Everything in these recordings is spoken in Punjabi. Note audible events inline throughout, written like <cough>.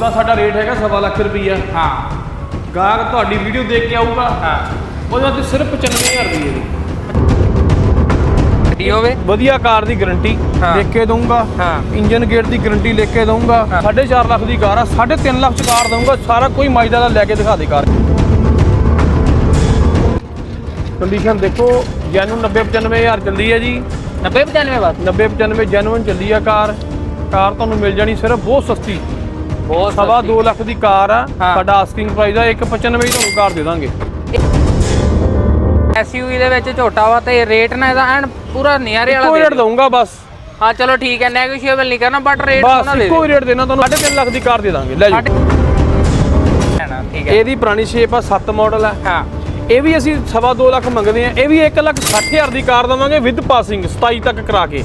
ਉਹਦਾ ਸਾਡਾ ਰੇਟ ਹੈਗਾ ਸਵਾ ਲੱਖ ਰੁਪਈਆ। ਹਾਂ। ਗਾਹਕ ਤੁਹਾਡੀ ਵੀਡੀਓ ਦੇਖ ਕੇ ਆਊਗਾ। ਹਾਂ। ਉਹਦੇ ਵਾਸਤੇ ਸਿਰਫ 95000 ਰੁਪਏ ਦੀ। ਹੋਵੇ। ਵਧੀਆ ਕਾਰ ਦੀ ਗਾਰੰਟੀ। ਲਿਖ ਕੇ ਦਊਂਗਾ। ਹਾਂ। ਇੰਜਨ ਗੇਟ ਦੀ ਗਾਰੰਟੀ ਲਿਖ ਕੇ ਦਊਂਗਾ। ਹਾਂ। 4.5 ਲੱਖ ਦੀ ਕਾਰ ਆ 3.5 ਲੱਖ ਚ ਕਾਰ ਦਊਂਗਾ। ਸਾਰਾ ਕੋਈ ਮਾਈਦਾ ਦਾ ਲੈ ਕੇ ਦਿਖਾ ਦੇ ਕਾਰ। ਕੰਡੀਸ਼ਨ ਦੇਖੋ ਜੈਨੂਨ 90 95000 ਚੱਲਦੀ ਹੈ ਜੀ। 90 95 ਬਸ। 90 95 ਜੈਨੂਨ ਚੱਲੀ ਆ ਕਾਰ। ਕਾਰ ਤੁਹਾਨੂੰ ਮਿਲ ਜਾਣੀ ਸਿਰਫ ਬਹੁਤ ਸਸਤੀ। ਬਹੁਤ ਸਵਾ 2 ਲੱਖ ਦੀ ਕਾਰ ਆ। ਹਾਂ। ਸਾਡਾ ਆਸਕਿੰਗ ਪ੍ਰਾਈਸ ਆ 195 ਦੀ ਤੁਹਾਨੂੰ ਕਾਰ ਦੇ ਦਾਂਗੇ। ਐਸਯੂਵੀ ਦੇ ਵਿੱਚ ਝੋਟਾ ਵਾ ਤੇ ਰੇਟ ਨਾ ਇਹਦਾ ਐਨ ਪੂਰਾ ਨਿਆਰੇ ਵਾਲਾ ਦੇ ਰੇਟ। ਦਊਂਗਾ ਬਸ। ਹਾਂ ਚਲੋ ਠੀਕ ਹੈ ਨੈਗੋਸ਼ੀਏਬਲ ਨਹੀਂ ਕਰਨਾ ਬਟ ਰੇਟ ਬਸ ਉਹਨਾਂ ਦੇ ਇੱਕੋ ਹੀ ਰੇਟ ਦੇਣਾ ਤੁਹਾਨੂੰ 3.5 ਲੱਖ ਦੀ ਕਾਰ ਦੇ ਦਾਂਗੇ। ਲੈ ਜਾਓ। ਦੇਣਾ ਠੀਕ ਹੈ। ਇਹਦੀ ਪੁਰਾਣੀ ਸ਼ੇਪ ਆ 7 ਮਾਡਲ ਆ। ਹਾਂ। ਇਹ ਵੀ ਅਸੀਂ ਸਵਾ 2 ਲੱਖ ਮੰਗਦੇ ਆ ਇਹ ਵੀ 1 ਲੱਖ 60 ਹਜ਼ਾਰ ਦੀ ਕਾਰ ਦਵਾਂਗੇ ਵਿਦ ਪਾਸਿੰਗ 27 ਤੱਕ ਕਰਾ ਕੇ।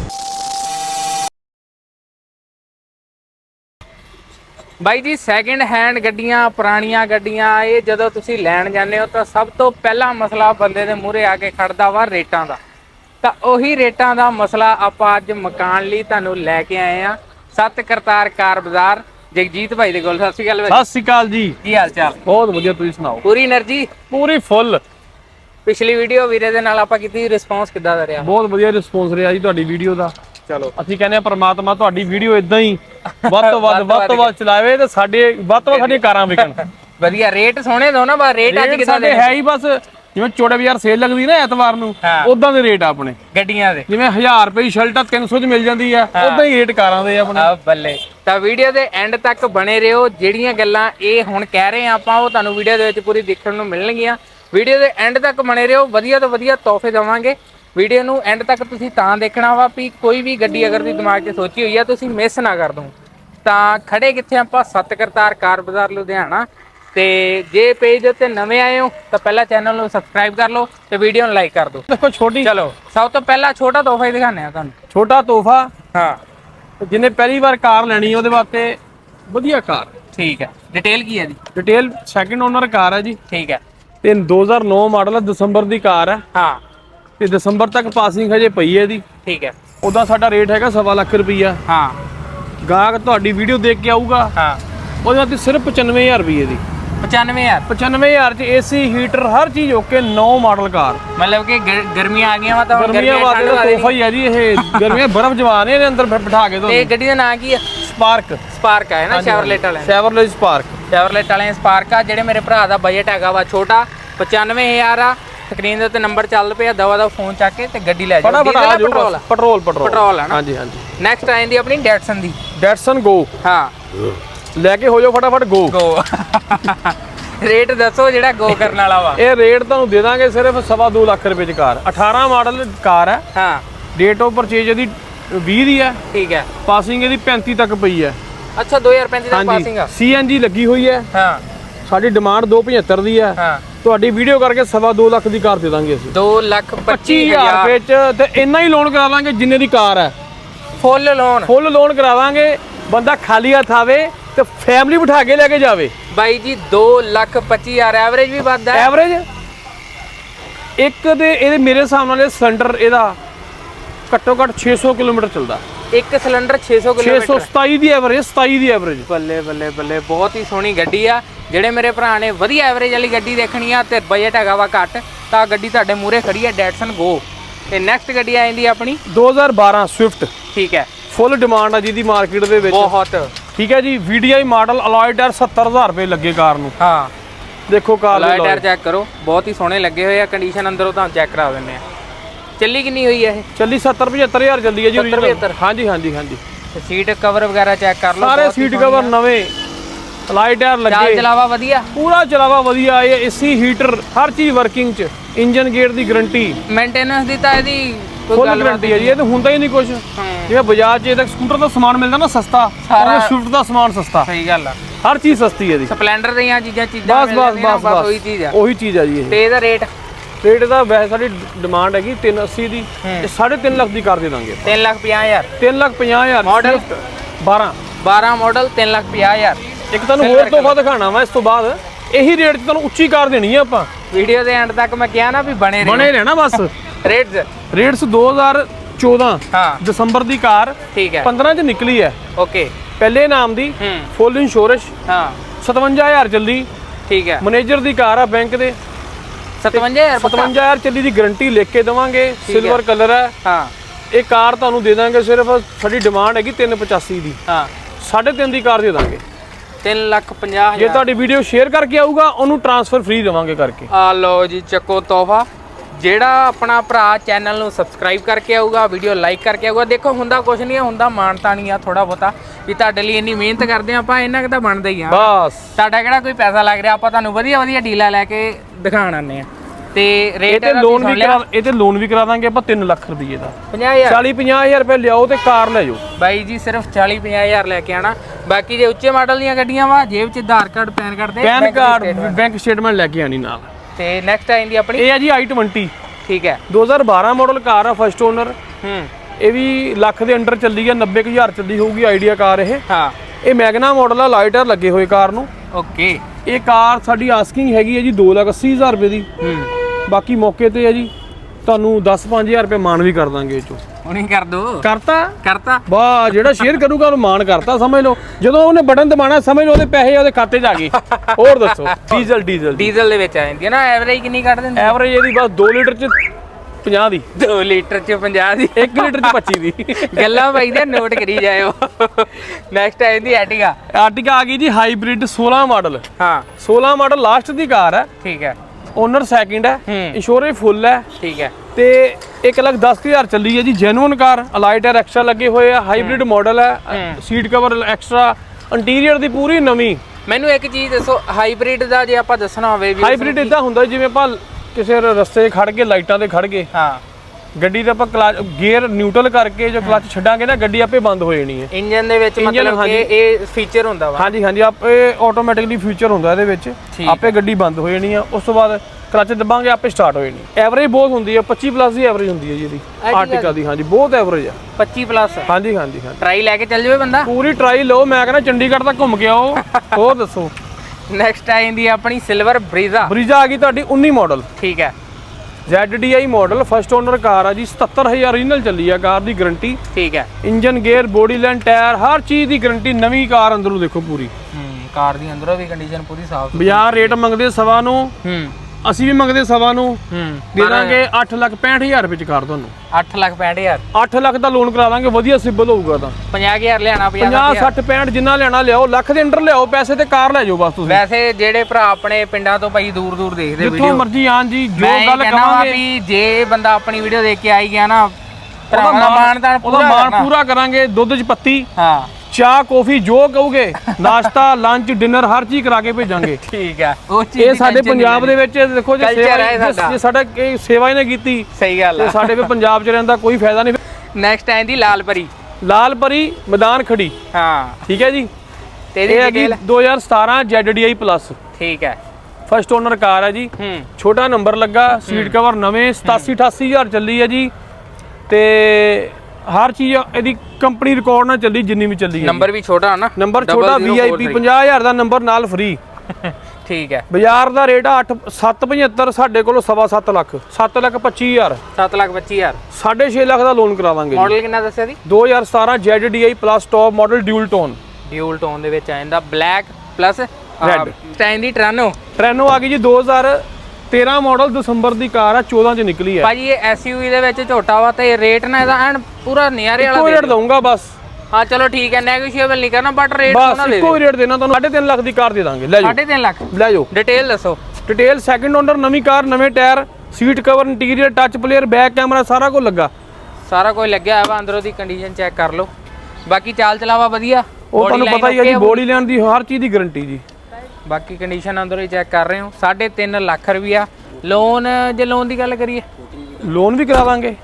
ਬਾਈ ਜੀ ਸੈਕਿੰਡ ਹੈਂਡ ਗੱਡੀਆਂ ਪੁਰਾਣੀਆਂ ਗੱਡੀਆਂ ਇਹ ਜਦੋਂ ਤੁਸੀਂ ਲੈਣ ਜਾਂਦੇ ਹੋ ਤਾਂ ਸਭ ਤੋਂ ਪਹਿਲਾ ਮਸਲਾ ਬੰਦੇ ਦੇ ਮੂਹਰੇ ਆ ਕੇ ਖੜਦਾ ਵਾ ਰੇਟਾਂ ਦਾ। ਤਾਂ ਉਹੀ ਰੇਟਾਂ ਦਾ ਮਸਲਾ ਆਪਾਂ ਅੱਜ ਮਕਾਨ ਲਈ ਤੁਹਾਨੂੰ ਲੈ ਕੇ ਆਏ ਆ ਸੱਤ ਕਰਤਾਰ ਕਾਰ ਬਾਜ਼ਾਰ ਜਗਜੀਤ ਭਾਈ ਦੇ ਕੋਲ। ਸਤਿ ਸ਼੍ਰੀ ਅਕਾਲ ਸਤਿ ਸ਼੍ਰੀ ਅਕਾਲ ਜੀ। ਕੀ ਹਾਲ ਚਾਲ? ਬਹੁਤ ਵਧੀਆ ਤੁਸੀਂ ਸੁਣਾਓ? ਪੂਰੀ એનર્ਜੀ? ਪੂਰੀ ਫੁੱਲ। ਪਿਛਲੀ ਵੀਡੀਓ ਵੀਰੇ ਦੇ ਨਾਲ ਆਪਾਂ ਕੀਤੀ ਰਿਸਪੌਂਸ ਕਿੱਦਾਂ ਦਾ ਰਿਹਾ? ਬਹੁਤ ਵਧੀਆ ਰਿਸਪੌਂਸ ਰਿਹਾ ਜੀ ਤੁਹਾਡੀ ਵੀਡੀਓ ਦਾ। ਚਲੋ। ਅਸੀਂ ਕਹਿੰਦੇ ਆ ਪ੍ਰਮਾਤਮਾ ਤੁਹਾਡੀ ਵੀਡੀਓ ਇਦਾਂ ਹੀ ਵੱਧ ਤੋਂ ਵੱਧ ਵੱਧ ਤੋਂ ਵੱਧ ਚਲਾਵੇ ਤੇ ਸਾਡੇ ਵੱਧ ਤੋਂ ਵੱਧ ਸਾਡੀਆਂ ਕਾਰਾਂ ਵਿਕਣ। <laughs> ਵਧੀਆ ਰੇਟ ਸੋਹਣੇ ਦੋ ਨਾ ਬਾ ਰੇਟ ਅੱਜ ਕਿੱਦਾਂ ਸਾਡੇ ਦੇ ਹੈ ਹੀ ਬਸ ਜਿਵੇਂ ਚੋੜੇ ਬਾਜ਼ਾਰ ਸੇਲ ਲੱਗਦੀ ਨਾ ਐਤਵਾਰ ਨੂੰ। ਉਦਾਂ ਦੇ ਰੇਟ ਆ ਆਪਣੇ। ਗੱਡੀਆਂ ਦੇ। ਜਿਵੇਂ 1000 ਰੁਪਏ ਦੀ ਸ਼ਰਟ ਆ 300 ਚ ਮਿਲ ਜਾਂਦੀ ਆ ਉਦਾਂ ਹੀ ਰੇਟ ਕਾਰਾਂ ਦੇ ਆ ਆਪਣੇ। ਆ ਬੱਲੇ। ਤਾਂ ਵੀਡੀਓ ਦੇ ਐਂਡ ਤੱਕ ਬਣੇ ਰਹੋ। ਜਿਹੜੀਆਂ ਗੱਲਾਂ ਇਹ ਹੁਣ ਕਹਿ ਰਹੇ ਆ ਆਪਾਂ ਉਹ ਤੁਹਾਨੂੰ ਵੀਡੀਓ ਦੇ ਵਿੱਚ ਪੂਰੀ ਦੇਖਣ ਨੂੰ ਮਿਲਣਗੀਆਂ। ਵੀਡੀਓ ਦੇ ਐਂਡ ਤੱਕ ਬਣੇ ਰਹੋ। ਵਧੀਆ ਤੋਂ ਵਧੀਆ ਤੋਹਫੇ ਦਵਾਂਗੇ। ਵੀਡੀਓ ਨੂੰ ਐਂਡ ਤੱਕ ਤੁਸੀਂ ਤਾਂ ਦੇਖਣਾ ਵਾ ਵੀ ਕੋਈ ਵੀ ਗੱਡੀ ਅਗਰ ਤੁਸੀਂ ਦਿਮਾਗ 'ਚ ਸੋਚੀ ਹੋਈ ਆ ਤੁਸੀਂ ਮਿਸ ਨਾ ਕਰ ਦੋ ਤਾਂ ਖੜੇ ਕਿੱਥੇ ਆਪਾਂ? ਸੱਤ ਕਰਤਾਰ ਕਾਰ ਬਾਜ਼ਾਰ ਲੁਧਿਆਣਾ। ਤੇ ਜੇ ਪੇਜ ਉੱਤੇ ਨਵੇਂ ਆਏ ਹੋ ਤਾਂ ਪਹਿਲਾਂ ਚੈਨਲ ਨੂੰ ਸਬਸਕ੍ਰਾਈਬ ਕਰ ਲਓ ਤੇ ਵੀਡੀਓ ਨੂੰ ਲਾਈਕ ਕਰ ਦਿਓ। ਦੇਖੋ ਛੋਟੀ ਚਲੋ ਸਭ ਤੋਂ ਪਹਿਲਾਂ ਛੋਟਾ ਤੋਹਫਾ ਹੀ ਦਿਖਾਣੇ ਆ ਤੁਹਾਨੂੰ। ਛੋਟਾ ਤੋਹਫਾ? ਹਾਂ। ਜਿਹਨੇ ਪਹਿਲੀ ਵਾਰ ਕਾਰ ਲੈਣੀ ਉਹਦੇ ਵਾਸਤੇ ਵਧੀਆ ਕਾਰ। ਠੀਕ ਹੈ। ਡਿਟੇਲ ਕੀ ਹੈ ਜੀ? ਡਿਟੇਲ ਸੈਕਿੰਡ ਓਨਰ ਕਾਰ ਹੈ ਜੀ। ਠੀਕ ਹੈ। ਤੇ 2009 ਮਾਡਲ ਹੈ ਦਸੰਬਰ ਦੀ ਕਾਰ ਹੈ। ਹਾਂ। ਤੇ ਦਸੰਬਰ ਤੱਕ ਪਾਸਿੰਗ ਹਜੇ ਪਈ ਹੈ ਇਹਦੀ। ਠੀਕ ਹੈ। ਉਹਦਾ ਸਾਡਾ ਰੇਟ ਹੈਗਾ ਸਵਾ ਲੱਖ ਰੁਪਈਆ। ਹਾਂ। ਗਾਹਕ ਤੁਹਾਡੀ ਵੀਡੀਓ ਦੇਖ ਕੇ ਆਊਗਾ। ਹਾਂ। ਉਹਦੇ ਵਾਸਤੇ ਸਿਰਫ 95000 ਰੁਪਏ ਦੀ। 95000 95000 ਚ ਏਸੀ ਹੀਟਰ ਹਰ ਚੀਜ਼ ਓਕੇ 9 ਮਾਡਲ ਕਾਰ ਮਤਲਬ ਕਿ ਗਰ- ਗਰਮੀਆਂ ਆ ਗਈਆਂ ਵਾ ਤਾਂ ਗਰਮੀਆਂ ਵਾਸਤੇ ਵਾਲੀ ਤੋਹਫਾ ਹੀ ਹੈ ਜੀ ਇਹ। ਗਰਮੀਆਂ ਬਰਫ਼ ਜਵਾਨ ਇਹਦੇ ਅੰਦਰ ਬਿਠਾ ਕੇ ਤੇ ਤੁਹਾਨੂੰ ਗੱਡੀ ਦਾ ਨਾਂ ਕੀ ਹੈ ਸਪਾਰਕ ਸਪਾਰਕ ਹੈ ਨਾ? ਸ਼ੈਵਰਲੇਟ ਵਾਲੇ ਸ਼ੈਵਰਲੇਟ ਸਪਾਰਕ ਸ਼ੈਵਰਲੇਟ ਵਾਲੇ ਸਪਾਰਕ ਆ ਜਿਹੜੇ ਮੇਰੇ ਭਰਾ ਦਾ ਬਜਟ ਹੈਗਾ ਵਾ ਛੋਟਾ 95000 ਆ। ਸਕਰੀਨ ਦੇ ਉੱਤੇ ਨੰਬਰ ਚੱਲ ਪਿਆ ਦਵਾ ਦਾ ਫੋਨ ਚੱਕ ਕੇ ਤੇ ਗੱਡੀ ਲੈ ਜਾਓ। ਫਟਾਫਟ ਆ ਜਾਓ ਪੈਟਰੋਲ ਪੈਟਰੋਲ ਪੈਟਰੋਲ। ਹੈ ਨਾ ਹਾਂਜੀ ਹਾਂਜੀ। ਨੈਕਸਟ ਆ ਜਾਂਦੀ ਆਪਣੀ ਡੈਟਸਨ ਦੀ। ਡੈਟਸਨ ਗੋ ਹਾਂ। ਲੈ ਕੇ ਹੋ ਜਾਓ ਫਟਾਫਟ ਗੋ ਗੋ ਰੇਟ ਦੱਸੋ ਜਿਹੜਾ ਗੋ ਕਰਨ ਵਾਲਾ ਵਾ। ਇਹ ਰੇਟ ਤੁਹਾਨੂੰ ਦੇ ਦਾਂਗੇ ਸਿਰਫ ਸਵਾ ਦੋ ਲੱਖ ਰੁਪਏ ਚ ਕਾਰ। 18 ਮਾਡਲ ਕਾਰ ਹੈ। ਹਾਂ। ਡੇਟ ਆਫ ਪਰਚੇਜ ਇਹਦੀ 20 ਦੀ ਹੈ। ਠੀਕ ਹੈ। ਪਾਸਿੰਗ ਇਹਦੀ 35 ਤੱਕ ਪਈ ਹੈ। ਅੱਛਾ 2035 ਦਾ ਪਾਸਿੰਗ ਆ। ਸੀਐਨਜੀ ਲੱਗੀ ਹੋਈ ਹੈ। ਹਾਂ। ਸਾਡੀ ਡਿਮਾਂਡ 275 ਦੀ ਹੈ। ਹਾਂ। ਤੁਹਾਡੀ ਵੀਡੀਓ ਕਰਕੇ ਸਵਾ ਦੋ ਲੱਖ ਦੀ ਕਾਰ ਦੇ ਦਾਂਗੇ ਅਸੀਂ। 2 ਲੱਖ 25000 25000 ਰੁਪਏ ਚ ਤੇ ਇੰਨਾ ਹੀ ਲੋਨ ਕਰਾ ਦਾਂਗੇ ਜਿੰਨੇ ਦੀ ਕਾਰ ਹੈ। ਫੁੱਲ ਲੋਨ ਫੁੱਲ ਲੋਨ ਕਰਾਵਾਂਗੇ ਬੰਦਾ ਖਾਲੀ ਹੱਥ ਆਵੇ ਤੇ ਫੈਮਿਲੀ ਬਿਠਾ ਕੇ ਲੈ ਕੇ ਜਾਵੇ। ਬਾਈ ਜੀ 2 ਲੱਖ 25000 ਐਵਰੇਜ ਵੀ ਵੱਧਦਾ ਹੈ। ਐਵਰੇਜ ਇੱਕ ਦੇ ਇਹਦੇ ਮੇਰੇ ਹਿਸਾਬ ਨਾਲ ਇਹ ਸਿਲੰਡਰ ਇਹਦਾ ਘੱਟੋ ਘੱਟ 600 ਕਿਲੋਮੀਟਰ ਚੱਲਦਾ। ਇੱਕ ਸਿਲੰਡਰ 600 ਕਿਲੋਮੀਟਰ। 627 ਦੀ ਐਵਰੇਜ 27 ਦੀ ਐਵਰੇਜ ਬੱਲੇ ਬੱਲੇ ਬੱਲੇ ਬਹੁਤ ਹੀ ਸੋਹਣੀ ਗੱਡੀ ਆ। ਜਿਹੜੇ ਮੇਰੇ ਭਰਾ ਨੇ ਵਧੀਆ ਐਵਰੇਜ ਵਾਲੀ ਗੱਡੀ ਦੇਖਣੀ ਆ ਤੇ ਬਜਟ ਹੈਗਾ ਵਾ ਘੱਟ ਤਾਂ ਗੱਡੀ ਤੁਹਾਡੇ ਮੂਹਰੇ ਖੜੀ ਆ ਡੈਟਸਨ ਗੋ ਤੇ ਨੈਕਸਟ ਗੱਡੀ ਆ ਜਾਂਦੀ ਆਪਣੀ? 2012 ਸਵਿਫਟ ਠੀਕ ਹੈ। ਫੁੱਲ ਡਿਮਾਂਡ ਆ ਜਿਹਦੀ ਮਾਰਕੀਟ ਦੇ ਵਿੱਚ। ਬਹੁਤ। ਠੀਕ ਹੈ ਜੀ VDI ਮਾਡਲ ਅਲੋਏ ਟਾਇਰ 70000 ਰੁਪਏ ਲੱਗੇ ਕਾਰ ਨੂੰ। ਹਾਂ। ਦੇਖੋ ਕਾਰ ਦੇ ਟਾਇਰ ਚੈੱਕ ਕਰੋ ਬਹੁਤ ਹੀ ਸੋਹਣੇ ਲੱਗੇ ਹੋਏ ਆ ਕੰਡੀਸ਼ਨ ਅੰਦਰੋਂ ਤਾਂ ਚੈੱਕ ਕਰਾ ਦਿੰਨੇ ਆ। ਚੱਲੀ ਕਿੰਨੀ ਹੋਈ ਆ ਇਹ? ਚੱਲੀ 70 75000 ਚੱਲਦੀ ਹੈ ਜੀ 70 original। 75 ਹਾਂਜੀ ਹਾਂਜੀ ਹਾਂਜੀ। ਸੀਟ ਕਵਰ ਵਗੈਰਾ ਚੈੱਕ ਕਰ ਲਓ ਸਾਰੇ ਹੀ ਸੀਟ ਕਵਰ ਆ। ਨਵੇਂ ਅਲੋਏ ਟਾਇਰ ਚਾਲ ਲੱਗੇ ਚਲਾਵਾ ਵਧੀਆ। ਪੂਰਾ ਚਲਾਵਾ ਵਧੀਆ ਇਹ ਏਸੀ ਹੀਟਰ ਹਰ ਚੀਜ਼ ਵਰਕਿੰਗ ਚ। ਇੰਜਨ ਗੇਟ ਦੀ ਗਾਰੰਟੀ ਮੇਨਟੇਨੈਂਸ ਦੀ ਤਾਂ ਇਹਦੀ ਕੋਈ ਫੁੱਲ ਗੱਲ ਗਾਰੰਟੀ ਹੈ ਜੀ ਇਹ ਤਾਂ ਹੁੰਦਾ ਹੀ ਨਹੀਂ ਕੁਝ ਜਿਵੇਂ ਬਾਜ਼ਾਰ 'ਚ ਇਹਦਾ ਸਕੂਟਰ ਦਾ ਸਮਾਨ ਮਿਲਦਾ ਨਾ ਸਸਤਾ ਸਾਰਾ- ਸਵਿਫਟ ਦਾ ਸਮਾਨ ਸਸਤਾ। ਸਹੀ ਗੱਲ ਆ। ਹਰ ਚੀਜ਼ ਸਸਤੀ ਹੈ ਜੀ ਸਪਲੈਂਡਰ ਦੀਆਂ ਚੀਜ਼ਾਂ ਚੀਜ਼ਾਂ ਬਸ ਬਸ ਬਸ ਨਾ, ਬਸ ਉਹੀ ਚੀਜ਼ ਆ। ਉਹੀ ਚੀਜ਼ ਆ ਜੀ ਇਹ। ਤੇ ਇਹਦਾ ਰੇਟ ਰੇਟ ਦਾ ਵੈਸੇ ਸਾਡੀ ਡਿਮਾਂਡ ਹੈਗੀ 380 ਦੀ। ਤੇ 3.5 ਲੱਖ ਦੀ ਕਰ ਦੇ ਦਾਂਗੇ 3 ਲੱਖ 50000 3 ਲੱਖ 50000 Model? 12 12 ਮਾਡਲ 3 ਲੱਖ 50000 ਇੱਕ ਤੁਹਾਨੂੰ ਹੋਰ ਤੋਹਫਾ ਦਿਖਾਣਾ ਵਾ ਇਸ ਤੋਂ ਬਾਅਦ। ਇਹੀ ਰੇਟ 'ਚ ਤੁਹਾਨੂੰ ਉੱਚੀ ਕਾਰ ਦੇਣੀ ਹੈ ਆਪਾਂ। ਵੀਡੀਓ ਦੇ ਐਂਡ ਤੱਕ ਮੈਂ ਕਿਹਾ ਨਾ ਵੀ ਬਣੇ ਬਣੇ ਰਹਿਣਾ ਬਸ। ਰੇਟਸ ਰੇਟਸ 2014 ਹਾਂ। ਦਸੰਬਰ ਦੀ ਕਾਰ ਠੀਕ ਹੈ। 15 'ਚ ਨਿਕਲੀ ਹੈ। ਓਕੇ ਪਹਿਲੇ ਨਾਮ ਦੀ ਫੁੱਲ ਇੰਸ਼ੋਰੈਂਸ ਹਾਂ। 57000 ਚੱਲੀ। ਠੀਕ ਹੈ। ਮੈਨੇਜਰ ਦੀ ਕਾਰ ਆ ਬੈਂਕ ਦੇ। 57000 ਪੱਕਾ? 57000 ਚੱਲੀ ਦੀ ਗਾਰੰਟੀ ਲਿਖ ਕੇ ਦਵਾਂਗੇ। ਸਿਲਵਰ ਕਲਰ ਹੈ। ਹਾਂ। ਇਹ ਕਾਰ ਤੁਹਾਨੂੰ ਦੇ ਦਾਂਗੇ ਸਿਰਫ ਸਾਡੀ ਡਿਮਾਂਡ ਹੈਗੀ 385 ਦੀ। ਹਾਂ। 3.5 ਦੀ ਕਾਰ ਦੇ ਦਾਂਗੇ। 3 ਲੱਖ 50 ਜੇ ਤੁਹਾਡੀ ਵੀਡੀਓ ਸ਼ੇਅਰ ਕਰਕੇ ਆਊਗਾ ਉਹਨੂੰ ਟ੍ਰਾਂਸਫਰ ਫ੍ਰੀ ਦੇਵਾਂਗੇ ਕਰਕੇ। ਆ ਲਓ ਜੀ ਚੱਕੋ ਤੋਹਫਾ। ਜਿਹੜਾ ਆਪਣਾ ਭਰਾ ਚੈਨਲ ਨੂੰ ਸਬਸਕ੍ਰਾਈਬ ਕਰਕੇ ਆਊਗਾ ਵੀਡੀਓ ਲਾਈਕ ਕਰਕੇ ਆਊਗਾ ਦੇਖੋ ਹੁੰਦਾ ਕੁਝ ਨਹੀਂ ਆ ਹੁੰਦਾ ਮਾਨਤਾ ਨਹੀਂ ਆ ਥੋੜਾ ਬਹੁਤਾ ਵੀ ਤੁਹਾਡੇ ਲਈ ਇੰਨੀ ਮਿਹਨਤ ਕਰਦੇ ਆ ਆਪਾਂ ਇੰਨਾ ਕੁ ਤਾਂ ਬਣਦਾ ਹੀ ਆ। ਬਸ। ਤੁਹਾਡਾ ਕਿਹੜਾ ਕੋਈ ਪੈਸਾ ਲੱਗ ਰਿਹਾ ਆਪਾਂ ਤੁਹਾਨੂੰ ਵਧੀਆ ਵਧੀਆ ਡੀਲਾਂ ਲੈ ਕੇ ਦਿਖਾਣ ਆਨੇ ਆ। ਤੇ ਰੇਟ ਤੇ ਲੋਨ ਵੀ ਕਰਾ ਇਹ ਤੇ ਲੋਨ ਵੀ ਕਰਾ ਦਾਂਗੇ ਆਪਾਂ 3 ਲੱਖ ਰੁਪਏ ਦਾ। 50000 40 50000 ਰੁਪਏ ਲਿਆਓ ਤੇ ਕਾਰ ਲੈ ਜਾਓ। ਬਾਈ ਜੀ ਸਿਰਫ 40 50000 ਲੈ ਕੇ ਆਣਾ। ਬਾਕੀ ਜੇ ਉੱਚੇ ਮਾਡਲ ਦੀਆਂ ਗੱਡੀਆਂ ਵਾ ਜੇਬ 'ਚ ਆਧਾਰ ਕਾਰਡ ਪੈਨ ਕਾਰਡ ਤੇ ਪੈਨ ਦੀ ਕਾਰਡ। ਬੈਂਕ ਸਟੇਟਮੈਂਟ ਲੈ ਕੇ ਆਣੀ ਨਾਲ। ਤੇ ਨੈਕਸਟ ਆ ਜਾਂਦੀ ਆਪਣੀ। ਇਹ ਹੈ ਜੀ i20 ਠੀਕ ਹੈ। 2012 ਮਾਡਲ ਕਾਰ ਆ ਫਸਟ ਓਨਰ ਹੂੰ। ਇਹ ਵੀ ਲੱਖ ਦੇ ਅੰਡਰ ਚੱਲੀ ਆ 90000 ਚੱਲੀ ਹੋਊਗੀ ਆਈਡੀਆ ਕਾਰ ਇਹ। ਹਾਂ। ਇਹ ਮੈਗਨਾ ਮਾਡਲ ਆ ਲਾਈਟਰ ਲੱਗੇ ਹੋਏ ਕਾਰ ਨੂੰ। ਓਕੇ ਇਹ ਕਾਰ ਸਾਡੀ ਆਸਕਿੰਗ ਹੈਗੀ ਹੈ ਜੀ 280000 ਰੁਪਏ ਦੀ। ਹੂੰ। ਬਾਕੀ ਮੌਕੇ ਤੇ ਹੈ ਜੀ ਤੁਹਾਨੂੰ 10-5000 ਰੁਪਏ ਮਾਨ ਵੀ ਕਰ ਦਾਂਗੇ ਇਹ ਚੋਂ। ਹੁਣੀ ਕਰ ਦੋ। ਕਰਤਾ? ਕਰਤਾ। ਵਾਹ ਜਿਹੜਾ ਸ਼ੇਅਰ ਕਰੂਗਾ ਉਹਨੂੰ ਮਾਨ ਕਰਤਾ ਸਮਝ ਲਓ। ਜਦੋਂ ਉਹਨੇ ਬਟਨ ਦਬਾਣਾ ਸਮਝ ਲਓ ਉਹਦੇ ਪੈਸੇ ਉਹਦੇ ਖਾਤੇ 'ਚ ਆ ਗਏ। ਹੋਰ ਦੱਸੋ। ਡੀਜ਼ਲ ਡੀਜ਼ਲ ਡੀਜ਼ਲ ਦੇ ਵਿੱਚ ਆ ਜਾਂਦੀ ਹੈ ਨਾ ਐਵਰੇਜ ਕਿੰਨੀ ਕੱਢ ਦਿੰਦੀ ਐਵਰੇਜ ਇਹਦੀ ਬਸ 2 ਲੀਟਰ 'ਚ 50 ਦੀ। 2 ਲੀਟਰ ਚ 50 ਦੀ। 1 ਲੀਟਰ 'ਚ 25 ਦੀ। ਗੱਲਾਂ ਬਾਈ ਦੇ ਨੋਟ ਕਰੀ ਜਾਇਓ। ਨੈਕਸਟ ਆ ਜਾਂਦੀ ਐਟਿਗਾ ਆਰਟਿਕਾ ਆ ਗਈ ਜੀ ਹਾਈਬ੍ਰਿਡ 16 ਮਾਡਲ ਹਾਂ। 16 ਮਾਡਲ ਲਾਸਟ ਦੀ ਕਾਰ ਹੈ। ਠੀਕ ਹੈ। ਓਨਰ ਸੈਕਿੰਡ ਹੈ। ਇੰਸ਼ੋਰੈਂਸ ਫੁੱਲ ਹੈ ਠੀਕ ਹੈ। ਤੇ 1 ਲੱਖ 10000 ਚੱਲੀ ਹੈ ਜੀ ਜੈਨੂਨ ਕਾਰ ਅਲਾਈਟਰ ਐਕਸਟਰਾ ਲੱਗੇ ਹੋਏ ਆ ਹਾਈਬ੍ਰਿਡ ਮਾਡਲ ਹੈ ਸੀਟ ਕਵਰ ਐਕਸਟਰਾ ਇੰਟੀਰੀਅਰ ਦੀ ਪੂਰੀ ਨਵੀਂ। ਮੈਨੂੰ ਇੱਕ ਚੀਜ਼ ਦੱਸੋ ਹਾਈਬ੍ਰਿਡ ਦਾ ਜੇ ਆਪਾਂ ਦੱਸਣਾ ਹੋਵੇ ਵੀ ਹਾਈਬ੍ਰਿਡ ਇਦਾਂ ਹੁੰਦਾ ਜਿਵੇਂ ਆਪਾਂ ਕਿਸੇ ਰਸਤੇ 'ਚ ਖੜ ਗਏ ਲਾਈਟਾਂ ਤੇ ਖੜ ਗਏ। ਹਾਂ। ਗੱਡੀ ਦਾ ਆਪਾਂ ਕਲਚ ਗੇਅਰ ਨਿਊਟਰਲ ਕਰਕੇ ਜੋ ਕਲਚ ਛੱਡਾਂਗੇ ਨਾ ਗੱਡੀ ਆਪੇ ਬੰਦ ਹੋ ਜਾਣੀ ਹੈ। ਇੰਜਨ ਦੇ ਵਿੱਚ Engine, ਮਤਲਬ ਕਿ ਹਾਂਜੀ। ਇਹ ਫੀਚਰ ਹੁੰਦਾ ਵਾ। ਹਾਂਜੀ ਹਾਂਜੀ ਆਪੇ ਆਟੋਮੈਟਿਕਲੀ ਫਿਊਚਰ ਹੁੰਦਾ ਇਹਦੇ ਵਿੱਚ। ਠੀਕ। ਆਪੇ ਗੱਡੀ ਬੰਦ ਹੋ ਜਾਣੀ ਆ ਉਸ ਤੋਂ ਬਾਅਦ ਕਲਚ ਦਬਾਂਗੇ ਆਪੇ ਸਟਾਰਟ ਹੋ ਜਾਣੀ। ਐਵਰੇਜ ਬਹੁਤ ਹੁੰਦੀ ਹੈ 25 ਪਲੱਸ ਦੀ ਐਵਰੇਜ ਹੁੰਦੀ ਹੈ ਜੀ ਇਹਦੀ Artiga ਆਰਟਿਕਾ ਦੀ ਹਾਂਜੀ ਬਹੁਤ ਐਵਰੇਜ ਆ। 25 ਪਲੱਸ ਹਾਂਜੀ ਹਾਂਜੀ ਹਾਂਜੀ। ਟਰਾਈ ਲੈ ਕੇ ਚੱਲ ਜਾਵੇ ਬੰਦਾ। ਪੂਰੀ ਟਰਾਈ ਲਓ ਮੈਂ ਕਹਿੰਦਾ ਚੰਡੀਗੜ੍ਹ ਤੱਕ ਘੁੰਮ ਕੇ ਆਓ ਹੋਰ ਦੱਸੋ। <laughs> ਨੈਕਸਟ ਆ ਜਾਂਦੀ ਹੈ ਆਪਣੀ ਸਿਲਵਰ ਬਰੀਜ਼ਾ ਬਰੀਜ਼ਾ ਆ ਗਈ ਤੁਹਾਡੀ 19 ਮਾਡਲ ਠੀਕ ਹੈ। ZDI model first owner car ਆ ਜੀ 77000 ਓਰੀਜਨਲ ਚੱਲੀ ਆ ਕਾਰ ਦੀ ਗਾਰੰਟੀ ਠੀਕ ਹੈ। Engine gear body line tyre ਹਰ ਚੀਜ਼ ਦੀ ਗਾਰੰਟੀ ਨਵੀਂ ਕਾਰ ਅੰਦਰੋਂ ਦੇਖੋ ਪੂਰੀ। ਹੂੰ ਕਾਰ ਦੀ ਅੰਦਰੋਂ ਵੀ ਕੰਡੀਸ਼ਨ ਪੂਰੀ ਸਾਫ਼ ਬਾਜ਼ਾਰ ਰੇਟ ਮੰਗਦੇ ਸਵਾ ਨੂੰ। ਹੂੰ। ਅਸੀਂ ਵੀ ਮੰਗਦੇ ਸਵਾ ਨੂੰ। ਹੂੰ। ਦੇ ਦਾਂਗੇ 865000 ਰੁਪਏ ਚ ਕਾਰ ਤੁਹਾਨੂੰ। 8 ਲੱਖ 65000 8 ਲੱਖ ਦਾ ਲੋਨ ਕਰਾ ਦਾਂਗੇ ਵਧੀਆ ਸਿਬਲ ਹੋਊਗਾ ਤਾਂ। 50000 ਲਿਆਣਾ 50 50 60 65 ਜਿੰਨਾ ਲੈਣਾ ਲਿਆਓ ਲੱਖ ਦੇ ਅੰਡਰ ਲਿਆਓ ਪੈਸੇ ਤੇ ਕਾਰ ਲੈ ਜਾਓ ਬਸ ਤੁਸੀਂ। ਵੈਸੇ ਜਿਹੜੇ ਭਰਾ ਆਪਣੇ ਪਿੰਡਾਂ ਤੋਂ ਭਾਈ ਦੂਰ ਦੂਰ ਦੇਖਦੇ ਜਿੱਥੋਂ ਵੀਡੀਓ ਮਰਜ਼ੀ ਆਣ ਜੀ ਜੋ ਗੱਲ ਕਹਿਣਾ ਵਾ ਜੇ ਬੰਦਾ ਆਪਣੀ ਵੀਡੀਓ ਦੇਖ ਕੇ ਆਈ ਗਿਆ ਨਾ ਉਹਦਾ ਮਾਣ। ਪੂਰਾ ਕਰਾਂਗੇ ਦੁੱਧ ਚ ਪੱਤੀ। ਹਾਂ। ਚਾਹ ਕੌਫੀ ਜੋ ਕਹੋਗੇ ਨਾਸ਼ਤਾ ਲੰਚ ਡਿਨਰ ਹਰ ਚੀਜ਼ ਕਰਾ ਕੇ ਭੇਜਾਂਗੇ। ਠੀਕ ਆ। ਉਹ ਚੀਜ਼ ਇਹ ਦੀ ਸਾਡੇ ਪੰਜਾਬ ਦੇ ਵਿੱਚ ਦੇਖੋ ਜੇ ਸੇਵਾ ਜੇ- ਸਾਡਾ। ਇਹ ਸੇਵਾ ਇਹਨੇ ਕੀਤੀ ਸਹੀ ਗੱਲ ਆ। ਸਾਡੇ ਵੀ ਪੰਜਾਬ 'ਚ ਰਹਿਣ ਦਾ ਕੋਈ ਫਾਇਦਾ ਨਹੀਂ। ਨੈਕਸਟ ਆਂਦੀ ਲਾਲ ਪਰੀ। ਲਾਲ ਪਰੀ ਮੈਦਾਨ ਖੜੀ। ਹਾਂ। ਠੀਕ ਹੈ ਜੀ? ਤੇ ਇਹ ਇਹਦੀ ਹੈਗੀ ਡਿਟੇਲ 2017 ZDI ਪਲੱਸ। ਠੀਕ ਹੈ। ਫਸਟ ਓਨਰ ਕਾਰ ਹੈ ਜੀ। ਹੂੰ। ਛੋਟਾ ਨੰਬਰ ਲੱਗਾ ਸੀਟ ਕਵਰ ਨਵੇਂ 87 88000 ਚੱਲੀ ਹੈ ਜੀ। ਤੇ ਹਰ ਚੀਜ਼ ਇਹਦੀ ਕੰਪਨੀ ਰਿਕਾਰਡ ਨਾਲ ਚੱਲੀ ਜਿੰਨੀ ਵੀ ਚੱਲੀ ਹੈ ਨੰਬਰ ਵੀ ਛੋਟਾ ਨਾ ਨੰਬਰ ਛੋਟਾ VIP 50000 ਦਾ ਨੰਬਰ ਨਾਲ ਫ੍ਰੀ <laughs> ਠੀਕ ਹੈ। ਬਾਜ਼ਾਰ ਦਾ ਰੇਟ ਆ 8 775 ਸਾਡੇ ਕੋਲ ਸਵਾ 7 ਲੱਖ। 7 ਲੱਖ 25000 7 ਲੱਖ 25000 6.5 ਲੱਖ ਦਾ ਲੋਨ ਕਰਾਵਾਂਗੇ ਜੀ। ਮਾਡਲ ਕਿੰਨਾ ਦੱਸਿਆ ਸੀ 2017 ZDI plus top model dual tone dual tone ਦੇ ਵਿੱਚ ਆ ਜਾਂਦਾ। Black plus Red। ਸਟੈਂਡ ਦੀ ਟਰਾਨੋ ਟ੍ਰੈਨੋ ਆ ਗਈ ਜੀ 2013 ਮਾਡਲ ਦਸੰਬਰ ਦੀ ਕਾਰ ਆ 14 ਚ ਨਿਕਲੀ ਹੈ ਭਾਜੀ ਇਹ ਐਸਯੂਵੀ ਦੇ ਵਿੱਚ ਝੋਟਾ ਵਾ ਤੇ ਰੇਟ ਨਾ ਇਹਦਾ ਐਨ ਪੂਰਾ ਨਿਆਰੇ ਵਾਲਾ ਦੇ ਰੇਟ ਦਊਂਗਾ ਬਸ। ਹਾਂ ਚਲੋ ਠੀਕ ਹੈ ਨੈਗੋਸ਼ੀਏਬਲ ਨਹੀਂ ਕਰਨਾ ਬਟ ਰੇਟ ਬਸ ਸੋਨਾ ਦੇ ਇੱਕੋ ਹੀ ਰੇਟ ਦੇਣਾ ਤੁਹਾਨੂੰ 3.5 ਲੱਖ ਦੀ ਕਾਰ ਦੇ ਦਾਂਗੇ। ਲੈ ਜਾਓ। 3.5 ਲੱਖ? ਲੈ ਜਾਓ। ਡਿਟੇਲ ਦੱਸੋ। ਡਿਟੇਲ ਸੈਕਿੰਡ ਓਨਰ ਨਵੀਂ ਕਾਰ ਨਵੇਂ tyre seat cover interior touch player back camera ਸਾਰਾ ਕੁਝ ਲੱਗਾ। ਸਾਰਾ ਕੁਝ ਲੱਗਿਆ ਵਾ ਅੰਦਰੋਂ ਦੀ ਕੰਡੀਸ਼ਨ ਚੈੱਕ ਕਰ ਲਓ। ਬਾਕੀ ਚਾਲ ਚਲਾਵਾ ਵਧੀਆ। ਉਹ ਤੁਹਾਨੂੰ ਪਤਾ ਹੀ ਹੈ ਜੀ। ਬੋਡੀ ਲੈਣ ਦੀ ਹਰ ਚੀਜ਼ ਦੀ ਗਾਰੰਟੀ ਜੀ। ਬਾਕੀ ਕੰਡੀਸ਼ਨ ਅੰਦਰੋਂ ਹੀ ਚੈੱਕ ਕਰ ਰਹੇ ਹੋ। 3.5 ਲੱਖ ਰੁਪਿਆ ਲੋਨ ਜੇ ਲੋਨ ਦੀ ਗੱਲ ਕਰੀਏ। ਲੋਨ ਵੀ ਕਰਾ ਦਾਂਗੇ।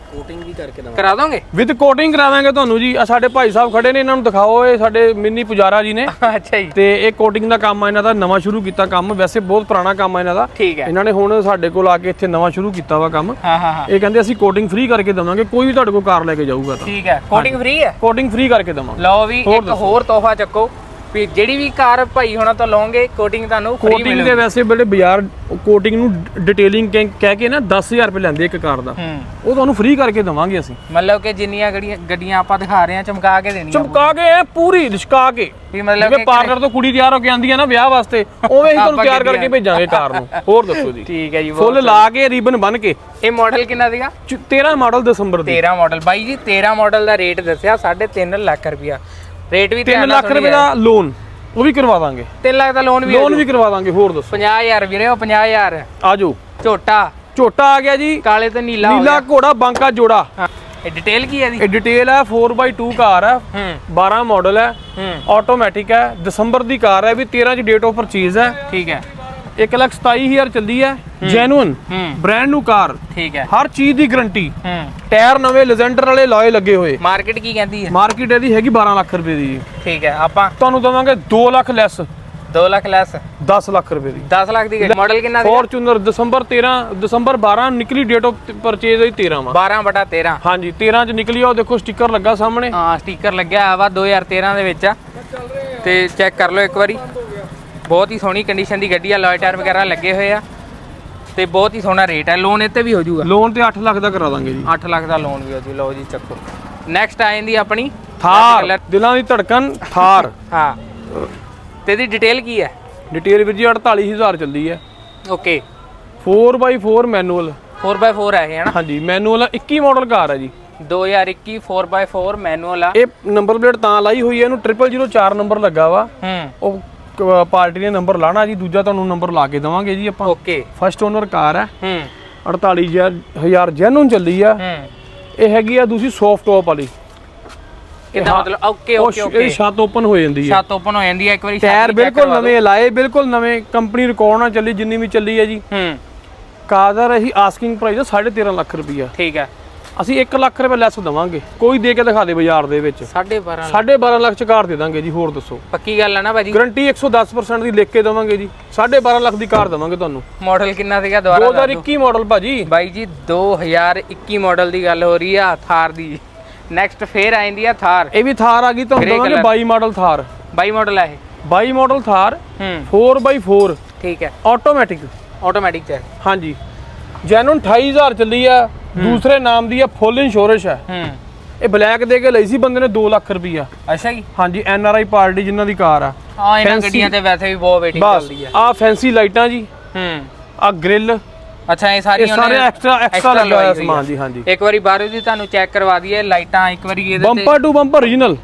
ਕਰਾ ਦੋਗੇ? ਵਿਦ ਕੋਟਿੰਗ ਕਰਾ ਦਾਂਗੇ ਤੁਹਾਨੂੰ ਜੀ। ਆ ਸਾਡੇ ਭਾਈ ਸਾਹਿਬ ਖੜੇ ਨੇ ਇਹਨਾਂ ਨੂੰ ਦਿਖਾਓ ਇਹ ਸਾਡੇ ਮਿੰਨੀ ਪੁਜਾਰਾ ਜੀ ਨੇ। <laughs> ਅੱਛਾ ਜੀ। ਤੇ ਇਹ ਕੋਟਿੰਗ ਦਾ ਕੰਮ ਇਹਨਾਂ ਦਾ ਨਵਾਂ ਸ਼ੁਰੂ ਕੀਤਾ ਕੰਮ। ਵੈਸੇ ਬਹੁਤ ਪੁਰਾਣਾ ਕੰਮ ਇਹਨਾਂ ਦਾ। ਠੀਕ ਹੈ। ਇਹਨਾਂ ਨੇ ਹੁਣ ਸਾਡੇ ਕੋਲ ਆ ਕੇ ਇੱਥੇ ਨਵਾਂ ਸ਼ੁਰੂ ਕੀਤਾ ਵਾ ਕੰਮ। ਹਾਂ ਹਾਂ ਹਾਂ। ਇਹ ਕਹਿੰਦੇ ਅਸੀਂ ਕੋਟਿੰਗ ਫ੍ਰੀ ਕਰਕੇ ਦਵਾਂਗੇ। ਕੋਈ ਵੀ ਤੁਹਾਡੇ ਕੋਲ ਕਾਰ ਲੈ ਕੇ ਜਾਊਗਾ ਤਾਂ। ਠੀਕ ਹੈ। ਕੋਟਿੰਗ ਫ੍ਰੀ ਹੈ? ਕੋਟਿੰਗ ਫ੍ਰੀ ਕਰਕੇ ਦਵਾਂਗੇ। ਲਓ ਵੀ ਇੱਕ ਹੋਰ ਤੋਹਫਾ ਚੱਕੋ। ਵੀ ਜਿਹੜੀ ਵੀ ਕਾਰ ਭਾਈ ਹੋਣਾ ਤੋਂ ਲਓਗੇ ਕੋਟਿੰਗ ਤੁਹਾਨੂੰ ਫ੍ਰੀ ਕੋਟਿੰਗ ਦੇ ਮਿਲੂਗੀ। ਵੈਸੇ ਬੜੇ ਬਾਜ਼ਾਰ ਕੋਟਿੰਗ ਨੂੰ ਡਿਟੇਲਿੰਗ ਕਹਿ ਕੇ ਨਾ 10000 ਰੁਪਏ ਲੈਂਦੇ ਇੱਕ ਕਾਰ ਦਾ। ਹੂੰ। ਉਹ ਤੁਹਾਨੂੰ ਫ੍ਰੀ ਕਰਕੇ ਦਵਾਂਗੇ ਅਸੀਂ। ਮਤਲਬ ਕਿ ਜਿੰਨੀਆਂ ਗੱਡੀਆਂ ਗੱਡੀਆਂ ਆਪਾਂ ਦਿਖਾ ਰਹੇ ਹਾਂ ਚਮਕਾ ਕੇ ਦੇਣੀਆਂ ਚਮਕਾ ਕੇ ਐ ਪੂਰੀ ਲਿਸ਼ਕਾ ਕੇ। ਵੀ ਮਤਲਬ ਜਿਵੇਂ ਕਿ ਪਾਰਲਰ ਤੋਂ ਕੁੜੀ ਤਿਆਰ ਹੋ ਕੇ ਆਂਦੀ ਹੈ ਨਾ ਵਿਆਹ ਵਾਸਤੇ ਉਵੇਂ ਹੀ ਤੁਹਾਨੂੰ ਆਪਾਂ ਤਿਆਰ ਕਰਕੇ ਗੱਡੀਆਂ। ਭੇਜਾਂਗੇ ਕਾਰ ਨੂੰ। ਹੋਰ ਦੱਸੋ ਜੀ। ਠੀਕ ਹੈ ਜੀ ਬਹੁਤ ਫੁੱਲ ਲਾ ਕੇ ਰਿਬਨ ਬੰਨ ਕੇ। ਇਹ ਮਾਡਲ ਕਿੰਨਾ ਸੀਗਾ? ਚ- 13 ਮਾਡਲ ਦਸੰਬਰ ਦੇ। 13 ਮਾਡਲ ਬਾਈ ਜੀ 13 ਮਾਡਲ ਦਾ ਰੇਟ ਦੱਸਿਆ 3.5 ਲੱਖ ਰੁਪਿਆ ਰੇਟ ਵੀ 3 ਲੱਖ ਰੁਪਏ ਦਾ ਲੋਨ ਉਹ ਵੀ ਕਰਵਾ ਦਾਂਗੇ। 3 ਲੱਖ ਦਾ ਲੋਨ ਵੀ ਲੋਨ ਵੀ ਕਰਵਾ ਦਾਂਗੇ ਹੋਰ ਦੱਸੋ। 50000 ਵੀਰੇ ਉਹ 50000 ਆਜੋ ਝੋਟਾ। ਝੋਟਾ ਆ ਗਿਆ ਜੀ। ਕਾਲੇ ਤੇ ਨੀਲਾ ਨੀਲਾ ਘੋੜਾ ਬਾਂਕਾ ਜੋੜਾ। ਇਹ ਡਿਟੇਲ ਕੀ ਹੈ ਦੀ ਇਹ ਡਿਟੇਲ ਹੈ 4x2 ਕਾਰ ਹੈ। ਹੂੰ। 12 ਮਾਡਲ ਹੈ। ਹੂੰ। ਆਟੋਮੈਟਿਕ ਹੈ। ਦਸੰਬਰ ਦੀ ਕਾਰ ਹੈ ਵੀ 13 ਚ ਡੇਟ ਆਫ ਪਰਚੇਜ਼ ਹੈ। ਠੀਕ ਹੈ। 127000 ਚੱਲਦੀ ਹੈ। ਜੈਨੂਨ ਬ੍ਰਾਂਡ ਨੂੰ ਕਾਰ ਠੀਕ ਹੈ। ਹਰ ਚੀਜ਼ ਦੀ ਗਾਰੰਟੀ ਹੂੰ। ਟਾਇਰ ਨਵੇਂ ਲੈਜੈਂਡਰ ਵਾਲੇ ਲਾਏ ਲੱਗੇ ਹੋਏ। ਮਾਰਕੀਟ ਕੀ ਕਹਿੰਦੀ ਹੈ? ਮਾਰਕੀਟ ਇਹਦੀ ਹੈਗੀ 12 ਲੱਖ ਰੁਪਏ ਦੀ ਠੀਕ ਹੈ ਆਪਾਂ ਤੁਹਾਨੂੰ ਦਵਾਂਗੇ 2 ਲੱਖ ਲੈਸ 2 ਲੱਖ ਲੈਸ 10 ਲੱਖ ਰੁਪਏ ਦੀ। 10 ਲੱਖ ਦੀ ਗੱਡੀ। ਮਾਡਲ ਕਿੰਨਾ ਦੀ ਫੋਰਚੂਨਰ ਦਸੰਬਰ 13 ਦਸੰਬਰ 12 ਨਿਕਲੀ ਡੇਟ ਆਫ ਪਰਚੇਜ਼ ਹੋਈ 13 ਵਾ 12 ਬਟਾ 13 ਹਾਂਜੀ 13 ਚ ਨਿਕਲੀ ਆ ਉਹ ਦੇਖੋ ਸਟicker ਲੱਗਾ ਸਾਹਮਣੇ। ਹਾਂ ਸਟicker ਲੱਗਿਆ ਹੋਇਆ ਵਾ 2013 ਦੇ ਵਿੱਚ ਆ। ਤੇ ਚੈੱਕ ਕਰ ਲਓ ਇੱਕ ਵਾਰੀ। ਬਹੁਤ ਹੀ ਸੋਹਣੀ ਕੰਡੀਸ਼ਨ ਦੀ ਗੱਡੀ ਆ ਲੋਏ ਟਾਇਰ ਵਗੈਰਾ ਲੱਗੇ ਹੋਏ ਆ ਤੇ ਬਹੁਤ ਹੀ ਸੋਹਣਾ ਰੇਟ ਹੈ ਲੋਨ ਇੱਥੇ ਵੀ ਹੋ ਜਾਊਗਾ। ਲੋਨ ਤੇ 8 ਲੱਖ ਦਾ ਕਰਾ ਦਾਂਗੇ ਜੀ। 8 ਲੱਖ ਦਾ ਲੋਨ ਵੀ ਹੋ ਜੂ ਲਓ ਜੀ ਚੱਕੋ। ਨੈਕਸਟ ਆ ਜਾਂਦੀ ਆਪਣੀ ਥਾਰ। ਦਿਲਾਂ ਦੀ ਧੜਕਨ ਥਾਰ। <laughs> ਹਾਂ। ਤੇ ਇਹਦੀ ਡਿਟੇਲ ਕੀ ਹੈ? ਡਿਟੇਲ ਵੀਰ ਜੀ 48000 ਚੱਲੀ ਹੈ। ਓਕੇ 4x4 ਮੈਨੂਅਲ 4x4 ਹੈ ਇਹ ਹਨਾ ਹਾਂਜੀ ਮੈਨੂਅਲ 21 ਮਾਡਲ ਕਾਰ ਹੈ ਜੀ। 2021 4x4 ਮੈਨੂਅਲ ਆ। ਇਹ ਨੰਬਰ ਪਲੇਟ ਤਾਂ ਲਾਈ ਹੋਈ ਹੈ ਇਹਨੂੰ 0004 ਨੰਬਰ ਲੱਗਾ ਵਾ। ਹੂੰ। ਉਹ ਕ- ਪਾਰਟੀ ਨੇ ਨੰਬਰ ਲਾਣਾ ਜੀ ਦੂਜਾ ਤੁਹਾਨੂੰ ਨੰਬਰ ਲਾ ਕੇ ਦੇਵਾਂਗੇ ਜੀ ਆਪਾਂ। ਓਕੇ। ਫਸਟ ਓਨਰ ਕਾਰ ਹੈ। ਹੂੰ। 48000 ਜੈਨੂਨ ਚੱਲੀ ਆ। ਹੂੰ। ਇਹ ਹੈਗੀ ਆ ਦੂਸਰੀ ਸੌਫਟ ਟੌਪ ਵਾਲੀ। ਕਿਦਾਂ ਮਤਲਬ ਓਕੇ ਉਹ ਓਕੇ ਸ਼- ਓਕੇ। ਛੱਤ ਓਪਨ ਹੋ ਜਾਂਦੀ ਹੈ ਛੱਤ ਓਪਨ ਹੋ ਜਾਂਦੀ ਹੈ ਇੱਕ ਵਾਰੀ ਛੱਤ ਟਾਇਰ ਵੀ check ਬਿਲਕੁਲ ਕਰਵਾ ਦਿਓ। ਨਵੇਂ ਲਾਏ ਬਿਲਕੁਲ ਨਵੇਂ। ਕੰਪਨੀ ਰਿਕਾਰਡ ਨਾਲ ਚੱਲੀ ਜਿੰਨੀ ਵੀ ਚੱਲੀ ਹੈ ਜੀ। ਹੂੰ। ਕਾਦਰ ਅਸੀਂ ਆਸਕਿੰਗ ਪ੍ਰਾਈਸ 13.5 ਲੱਖ ਰੁਪਈਆ। ਠੀਕ ਹੈ ਅਸੀਂ 1 ਲੱਖ ਰੁਪਏ ਲੈਸ ਦਵਾਂਗੇ। ਕੋਈ ਦੇ ਕੇ ਦਿਖਾ ਦੇ ਬਾਜ਼ਾਰ ਦੇ ਵਿੱਚ। 12.5 12.5 ਲੱਖ। ਚ ਕਾਰ ਦੇ ਦਾਂਗੇ ਜੀ ਹੋਰ ਦੱਸੋ। ਪੱਕੀ ਗੱਲ ਹੈ ਨਾ ਭਾਜੀ? ਗਾਰੰਟੀ 110% ਦੀ ਲਿਖ ਕੇ ਦਵਾਂਗੇ ਜੀ। 12.5 ਲੱਖ ਦੀ ਕਾਰ ਦਵਾਂਗੇ ਤੁਹਾਨੂੰ। ਮਾਡਲ ਕਿੰਨਾ ਸੀਗਾ? ਦੁਬਾਰਾ ਦੱਸ ਦਿਓ। 2021 ਮਾਡਲ ਭਾਜੀ। ਬਾਈ ਜੀ 2021 ਮਾਡਲ ਦੀ ਗੱਲ ਹੋ ਰਹੀ ਆ ਥਾਰ ਦੀ। ਨੈਕਸਟ ਫੇਰ ਆ ਜਾਂਦੀ ਆ ਥਾਰ। ਇਹ ਵੀ ਥਾਰ ਆ ਗਈ ਤੁਹਾਨੂੰ ਦਵਾਂਗੇ। 22 ਮਾਡਲ ਥਾਰ। ਬਾਈ ਮਾਡਲ ਆ ਇਹ। 22 ਮਾਡਲ ਥਾਰ ਹੂੰ। 4x4 ਠੀਕ ਹੈ। ਆਟੋਮੈਟਿਕ ਆਟੋਮੈਟਿਕ ਚ ਹਾਂਜੀ। ਜੈਨੂਨ 28000 ਚੱਲੀ ਆ। ਦੂਸਰੇ ਨਾਮ ਦੀ ਆ ਫੁੱਲ ਇੰਸ਼ੋਰੈਂਸ ਹੈ। ਹੂੰ। ਇਹ ਬਲੈਕ ਦੇ ਕੇ ਲਈ ਸੀ ਬੰਦੇ ਨੇ 2 ਲੱਖ ਰੁਪਈਆ। ਅੱਛਾ ਜੀ। ਹਾਂਜੀ ਐਨ ਆਰ ਆਈ ਪਾਰਟੀ ਜਿਨ੍ਹਾਂ ਦੀ ਕਾਰ ਆ। ਹਾਂ ਇਹਨਾਂ ਗੱਡੀਆਂ ਤੇ ਵੈਸੇ ਵੀ ਬਹੁਤ ਵੇਟਿੰਗ ਚੱਲਦੀ ਆ। ਆ ਫੈਂਸੀ ਲਾਈਟਾਂ ਜੀ। ਹੂੰ। ਆ ਗ੍ਰਿਲ ਅੱਛਾ ਇਹ ਸਾਰੀ ਇਹ ਸਾਰੇ ਐਕਸਟਰਾ ਐਕਸਟਰਾ ਲੱਗਾ ਹੋਇਆ ਸਮਾਨ ਜੀ ਹਾਂਜੀ। ਇੱਕ ਵਾਰੀ ਬਾਹਰੋਂ ਦੀ ਤੁਹਾਨੂੰ ਚੈੱਕ ਕਰਵਾ ਦਈਏ ਲਾਈਟਾਂ ਇੱਕ ਵਾਰੀ ਇਹਦੇ ਤੇ ਬੰਪਰ ਟੂ ਬੰਪਰ origignal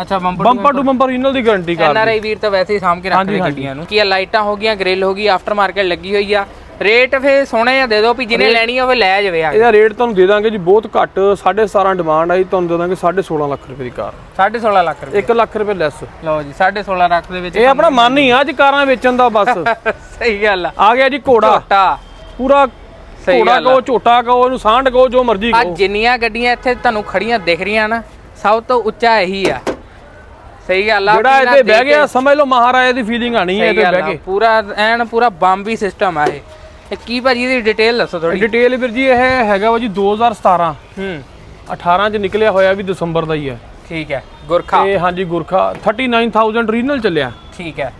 ਅੱਛਾ bumper bumper to bumper origignal the guarantee N car R I ਵੀਰ ਤਾਂ ਵੈਸੇ ਹੀ ਸਾਂਭ ਕੇ ਰੱਖਦੇ। ਗੱਡੀਆਂ ਨੂੰ। ਕੀ ਆ ਲਾਈਟਾਂ ਹੋ ਗਈਆਂ ਗ੍ਰਿਲ ਹੋ ਗਈ ਆਫਟਰ ਮਾਰਕੀਟ ਲੱਗੀ ਹੋਈ ਆ। ਰੇਟ ਫੇ ਸੋਹਣੇ ਜਿਹਾ ਦੇ ਦਿਓ ਵੀ ਜਿਹਨੇ ਲੈਣੀ ਹੋਵੇ ਲੈ ਜਾਵੇ ਆ ਇਹਦਾ ਰੇਟ ਤੁਹਾਨੂੰ ਦੇ ਦਾਂਗੇ ਜੀ ਬਹੁਤ ਘੱਟ 17.5 ਡਿਮਾਂਡ ਆਈ ਤੁਹਾਨੂੰ ਦੇ ਦਾਂਗੇ 16.5 ਲੱਖ ਰੁਪਏ ਦੀ ਕਾਰ। 16.5 ਲੱਖ ਰੁਪਏ। 1 ਲੱਖ ਰੁਪਏ ਲੈਸ ਲਓ ਜੀ 16.5 ਲੱਖ ਦੇ ਵਿੱਚ ਇਹ ਆਪਣਾ ਮਨ ਹੀ ਆ ਅੱਜ ਕਾਰਾਂ ਵੇਚਣ ਦਾ ਬਸ। <laughs> ਸਹੀ ਗੱਲ ਆ। ਆ ਗਿਆ ਜੀ ਘੋੜਾ। ਝੋਟਾ। ਪੂਰਾ ਸਹੀ ਘੋੜਾ ਆ। ਕਹੋ ਝੋਟਾ ਕਹੋ ਇਹਨੂੰ ਸਾਂਢ ਕਹੋ ਜੋ ਮਰਜ਼ੀ ਆ ਕਹੋ। ਜਿੰਨੀਆਂ ਗੱਡੀਆਂ ਇੱਥੇ ਤੁਹਾਨੂੰ ਖੜੀਆਂ ਦਿਖ ਰਹੀਆਂ ਨਾ ਸਭ ਤੋਂ ਉੱਚਾ ਇਹੀ ਆ। ਸਹੀ ਗੱਲ ਆ ਜਿਹੜਾ ਇੱਥੇ ਬਹਿ ਗਿਆ ਕੇ- ਸਮਝ ਲਓ ਮਹਾਰਾਜਾ ਦੀ ਫੀਲਿੰਗ ਆਣੀ ਹੈ ਇੱਥੇ ਬਹਿ ਆ, ਕੇ। ਪੂਰਾ ਐਨ ਪੂਰਾ ਬੰਬੀ ਸਿਸਟਮ ਆ ਇਹ। ਇਹ ਕੀ ਭਾਜੀ ਇਹਦੀ ਡਿਟੇਲ ਦੱਸੋ ਥੋੜੀ ਡਿਟੇਲ ਵੀਰ ਜੀ ਇਹ ਹੈਗਾ ਵਾ ਜੀ 2017 ਹੂੰ। 18 ਚ ਨਿਕਲਿਆ ਹੋਇਆ ਵੀ ਦਸੰਬਰ ਦਾ ਹੀ ਹੈ। ਠੀਕ ਹੈ ਗੁਰਖਾ। ਤੇ ਹਾਂਜੀ ਗੁਰਖਾ। 39000 ਰੀਜਨਲ ਚੱਲਿਆ। ਠੀਕ ਹੈ।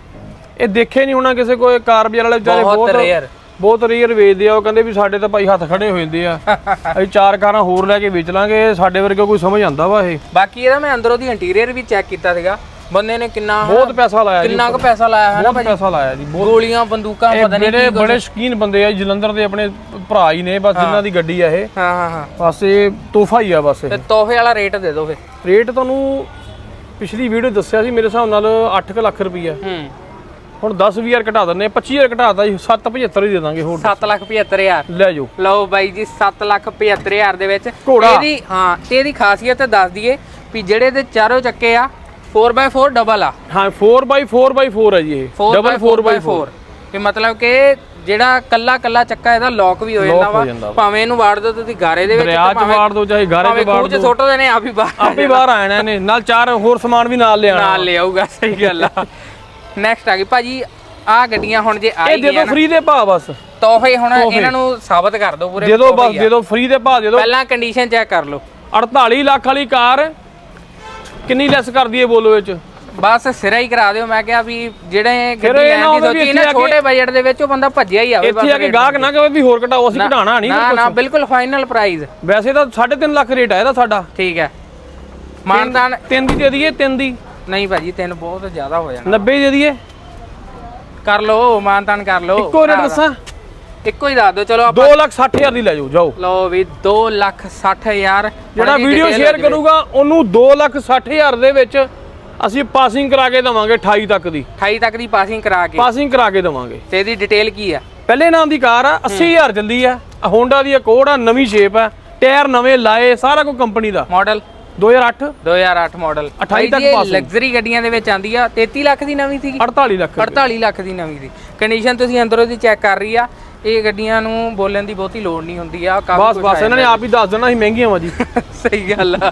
ਇਹ ਦੇਖੇ ਨਹੀਂ ਹੋਣਾ ਕਿਸੇ ਕੋਈ ਕਾਰ ਬਾਜ਼ਾਰ ਵਾਲੇ ਵਿਚਾਰੇ ਬਹੁਤ ਰੇਅਰ ਬਹੁਤ ਰੇਅਰ ਵੇਚਦੇ ਆ। ਉਹ ਕਹਿੰਦੇ ਵੀ ਸਾਡੇ ਤਾਂ ਭਾਈ ਹੱਥ ਖੜੇ ਹੋ ਜਾਂਦੇ ਆ। ਅਸੀਂ ਚਾਰ ਕਾਰਾਂ ਹੋਰ ਲੈ ਕੇ ਵੇਚ ਲਾਂਗੇ। ਸਾਡੇ ਵਰਗੇ ਕੋਈ ਸਮਝ ਆਂਦਾ ਵਾ ਇਹ। ਬਾਕੀ ਇਹਦਾ ਮੈਂ ਅੰਦਰੋਂ ਦੀ ਇੰਟੀਰੀਅਰ ਵੀ ਚੈੱਕ ਕੀਤਾ ਸੀਗਾ। ਬੰਦੇ ਨੇ ਕਿੰਨਾ ਬਹੁਤ ਪੈਸਾ ਲਾਇਆ ਜੀ ਕਿੰਨਾ ਕੁ ਪੈਸਾ ਲਾਇਆ ਹੈ ਨਾ ਬਹੁਤ ਪੈਸਾ ਲਾਇਆ ਜੀ ਬਹੁਤ। ਗੋਲੀਆਂ ਬੰਦੂਕਾਂ ਇਹ ਪਤਾ ਨਹੀਂ ਬੜੇ ਬੜੇ ਸ਼ਕੀਨ ਬੰਦੇ ਆ ਜਲੰਧਰ ਦੇ ਆਪਣੇ ਭਰਾ ਹੀ ਨੇ ਬਸ ਜਿਨ੍ਹਾਂ ਦੀ ਗੱਡੀ ਆ ਇਹ। ਹਾਂ ਹਾਂ ਹਾਂ। ਬਸ ਇਹ ਤੋਹਫਾ ਹੀ ਆ ਬਸ ਇਹ। ਤੇ ਤੋਹਫੇ ਵਾਲਾ ਰੇਟ ਦੇ ਦਿਓ ਫੇ ਰੇਟ ਤੁਹਾਨੂੰ ਪਿਛਲੀ ਵੀਡੀਓ ਦੱਸਿਆ ਸੀ ਮੇਰੇ ਹਿਸਾਬ ਨਾਲ 8 ਲੱਖ ਰੁਪਈਆ। ਹੂੰ। ਹੁਣ 10 20000 ਘਟਾ ਦਿੰਨੇ 25000 ਘਟਾਤਾ ਜੀ 775 ਹੀ ਦੇ ਦਾਂਗੇ ਹੋਰ 7 ਲੱਖ 75000 ਲੈ ਜਾਓ। ਲਓ ਬਾਈ ਜੀ 7 ਲੱਖ 75000 ਦੇ ਵਿੱਚ। ਘੋੜਾ। ਇਹਦੀ ਹਾਂ ਤੇ ਇਹਦੀ ਖਾਸੀਅਤ ਦੱਸ ਦਈਏ ਵੀ ਜਿਹੜੇ ਦੇ ਚਾਰੋਂ ਚੱਕੇ ਆ 4x4 ਡਬਲ ਆ। ਹਾਂ 4x4x4 ਹੈ ਜੀ ਇਹ। ਡਬਲ 4x4 ਕਿ ਮਤਲਬ ਕਿ ਜਿਹੜਾ ਕੱਲਾ ਕੱਲਾ ਚੱਕਾ ਇਹਦਾ ਲੌਕ ਵੀ ਹੋ ਜਾਂਦਾ ਹੋ ਵਾ। ਭਾਵੇਂ ਇਹਨੂੰ ਵਾੜ ਦਿਓ ਤੁਸੀਂ ਗਾਰੇ ਦੇ ਵਿੱਚ ਚ ਵਾੜ ਦੋ ਚਾਹੇ ਗਾਰੇ ਭਾਵੇਂ ਚ ਵਾੜ ਖੂਹ ਚ ਦੋ। ਸੁੱਟ ਦੇਣੇ ਆਪ ਹੀ ਬਾਹਰ ਆਪੇ ਬਾਹਰ ਆਣਾ ਨੇ ਨਾਲ ਚਾਰ ਹੋਰ ਸਮਾਨ ਵੀ ਨਾਲ ਲਿਆਣਾ ਨਾਲ ਲੈ ਆਊਗਾ ਸਹੀ ਗੱਲ ਆ। ਨੈਕਸਟ ਆ ਗਈ। ਭਾਜੀ ਆ ਗੱਡੀਆਂ ਹੁਣ ਜੇ ਆ ਇਹ ਦੇ ਦਿਓ ਫ੍ਰੀ ਦੇ ਭਾਅ ਬਸ। ਤੋਹਫੇ ਹੁਣ ਇਹਨਾਂ ਨੂੰ ਸਾਬਤ ਕਰ ਦਿਓ ਪੂਰੇ ਦੇ ਦਿਓ ਬਸ ਹੀ। ਦੇ ਦਿਓ ਫ੍ਰੀ ਦੇ ਭਾਅ ਦੇ ਦਿਓ ਪਹਿਲਾਂ ਕੰਡੀਸ਼ਨ ਚੈੱਕ ਕਰ ਲਓ। 48 ਲੱਖ ਵਾਲੀ ਕਾਰ ਕਿੰਨੀ ਲੈਸ ਕਰ ਦਈਏ ਬੋਲੋ ਵਿੱਚ ਬਸ ਸਿਰਾ ਹੀ ਕਰਾ ਦਿਓ ਮੈਂ ਕਿਹਾ ਵੀ ਜਿਹੜੇ ਗੱਡੀ ਲੈਣ ਦੀ ਸੋਚੀ ਨਾ ਛੋਟੇ ਬਜਟ ਦੇ ਵਿੱਚ ਉਹ ਬੰਦਾ ਭੱਜਿਆ ਹੀ ਆਵੇ ਇੱਥੇ ਆ ਕੇ ਗਾਹਕ ਨਾ ਕਹੇ ਵੀ ਹੋਰ ਘਟਾਓ ਅਸੀਂ ਘਟਾਣਾ ਨਹੀਂ ਨਾ ਨਾ ਬਿਲਕੁਲ ਫਾਈਨਲ ਪ੍ਰਾਈਸ ਵੈਸੇ ਤਾਂ 3.5 ਲੱਖ ਰੇਟ ਆ ਇਹਦਾ ਸਾਡਾ। ਠੀਕ ਹੈ। ਮਾਨਦਾਨ ਤਿੰਨ ਦੀ ਦੇ ਦਈਏ ਤਿੰਨ ਦੀ। ਨਹੀਂ ਭਾਜੀ ਤਿੰਨ ਬਹੁਤ ਜ਼ਿਆਦਾ ਹੋ ਜਾਣਾ। 90 ਦੇ ਦਈਏ। ਕਰ ਲਓ ਮਾਨਦਾਨ ਕਰ ਲਓ। ਇੱਕੋ ਰੇਟ ਦੱਸਾਂ। ਇੱਕੋ ਹੀ ਦੱਸ ਦਿਓ ਚਲੋ ਆਪਾਂ 2 ਲੱਖ 60 ਹਜ਼ਾਰ ਦੀ ਲੈ ਜਾਓ ਜਾਓ। ਲਓ ਵੀ 2 ਲੱਖ 60 ਹਜ਼ਾਰ ਜਿਹੜਾ ਵੀਡੀਓ ਸ਼ੇਅਰ ਕਰੂਗਾ ਉਹਨੂੰ 2 ਲੱਖ 60 ਹਜ਼ਾਰ ਦੇ ਵਿੱਚ ਅਸੀਂ ਪਾਸਿੰਗ ਕਰਾ ਕੇ ਦਵਾਂਗੇ 28 ਤੱਕ ਦੀ। 28 ਤੱਕ ਦੀ ਪਾਸਿੰਗ ਕਰਾ ਕੇ। ਪਾਸਿੰਗ ਕਰਾ ਕੇ ਦਵਾਂਗੇ। ਤੇ ਇਹਦੀ ਡਿਟੇਲ ਕੀ ਆ? ਪਹਿਲੇ ਨਾਮ ਦੀ ਕਾਰ ਆ 80000 ਚੱਲੀ ਆ। ਹੋਂਡਾ ਦੀ ਅਕੋਰਡ ਆ ਨਵੀਂ ਸ਼ੇਪ ਆ। ਟਾਇਰ ਨਵੇਂ ਲਾਏ ਸਾਰਾ ਕੁਝ ਕੰਪਨੀ ਦਾ। ਮਾਡਲ 2008 2008 ਮਾਡਲ 28 ਤੱਕ passing। ਲਗਜ਼ਰੀ ਗੱਡੀਆਂ ਦੇ ਵਿੱਚ ਆਂਦੀ ਆ 33 ਲੱਖ ਦੀ ਨਵੀਂ ਸੀਗੀ। 48 ਲੱਖ 48 ਲੱਖ ਦੀ ਨਵੀਂ ਦੀ। ਕੰਡੀਸ਼ਨ ਤੁਸੀਂ ਅੰਦਰੋਂ ਦੀ ਚੈੱਕ ਕਰ ਰਹੀ ਆ। ਇਹ ਗੱਡੀਆਂ ਨੂੰ ਬੋਲਣ ਦੀ ਬਹੁਤੀ ਲੋੜ ਨਹੀਂ ਹੁੰਦੀ ਆ ਕਾਫੀ ਬਸ ਬਸ ਇਹਨਾਂ ਨੇ ਆਪ ਹੀ ਦੱਸ ਦੇਣਾ ਸੀ ਮਹਿੰਗੀਆਂ ਵਾ ਜੀ। <laughs> ਸਹੀ ਗੱਲ ਆ।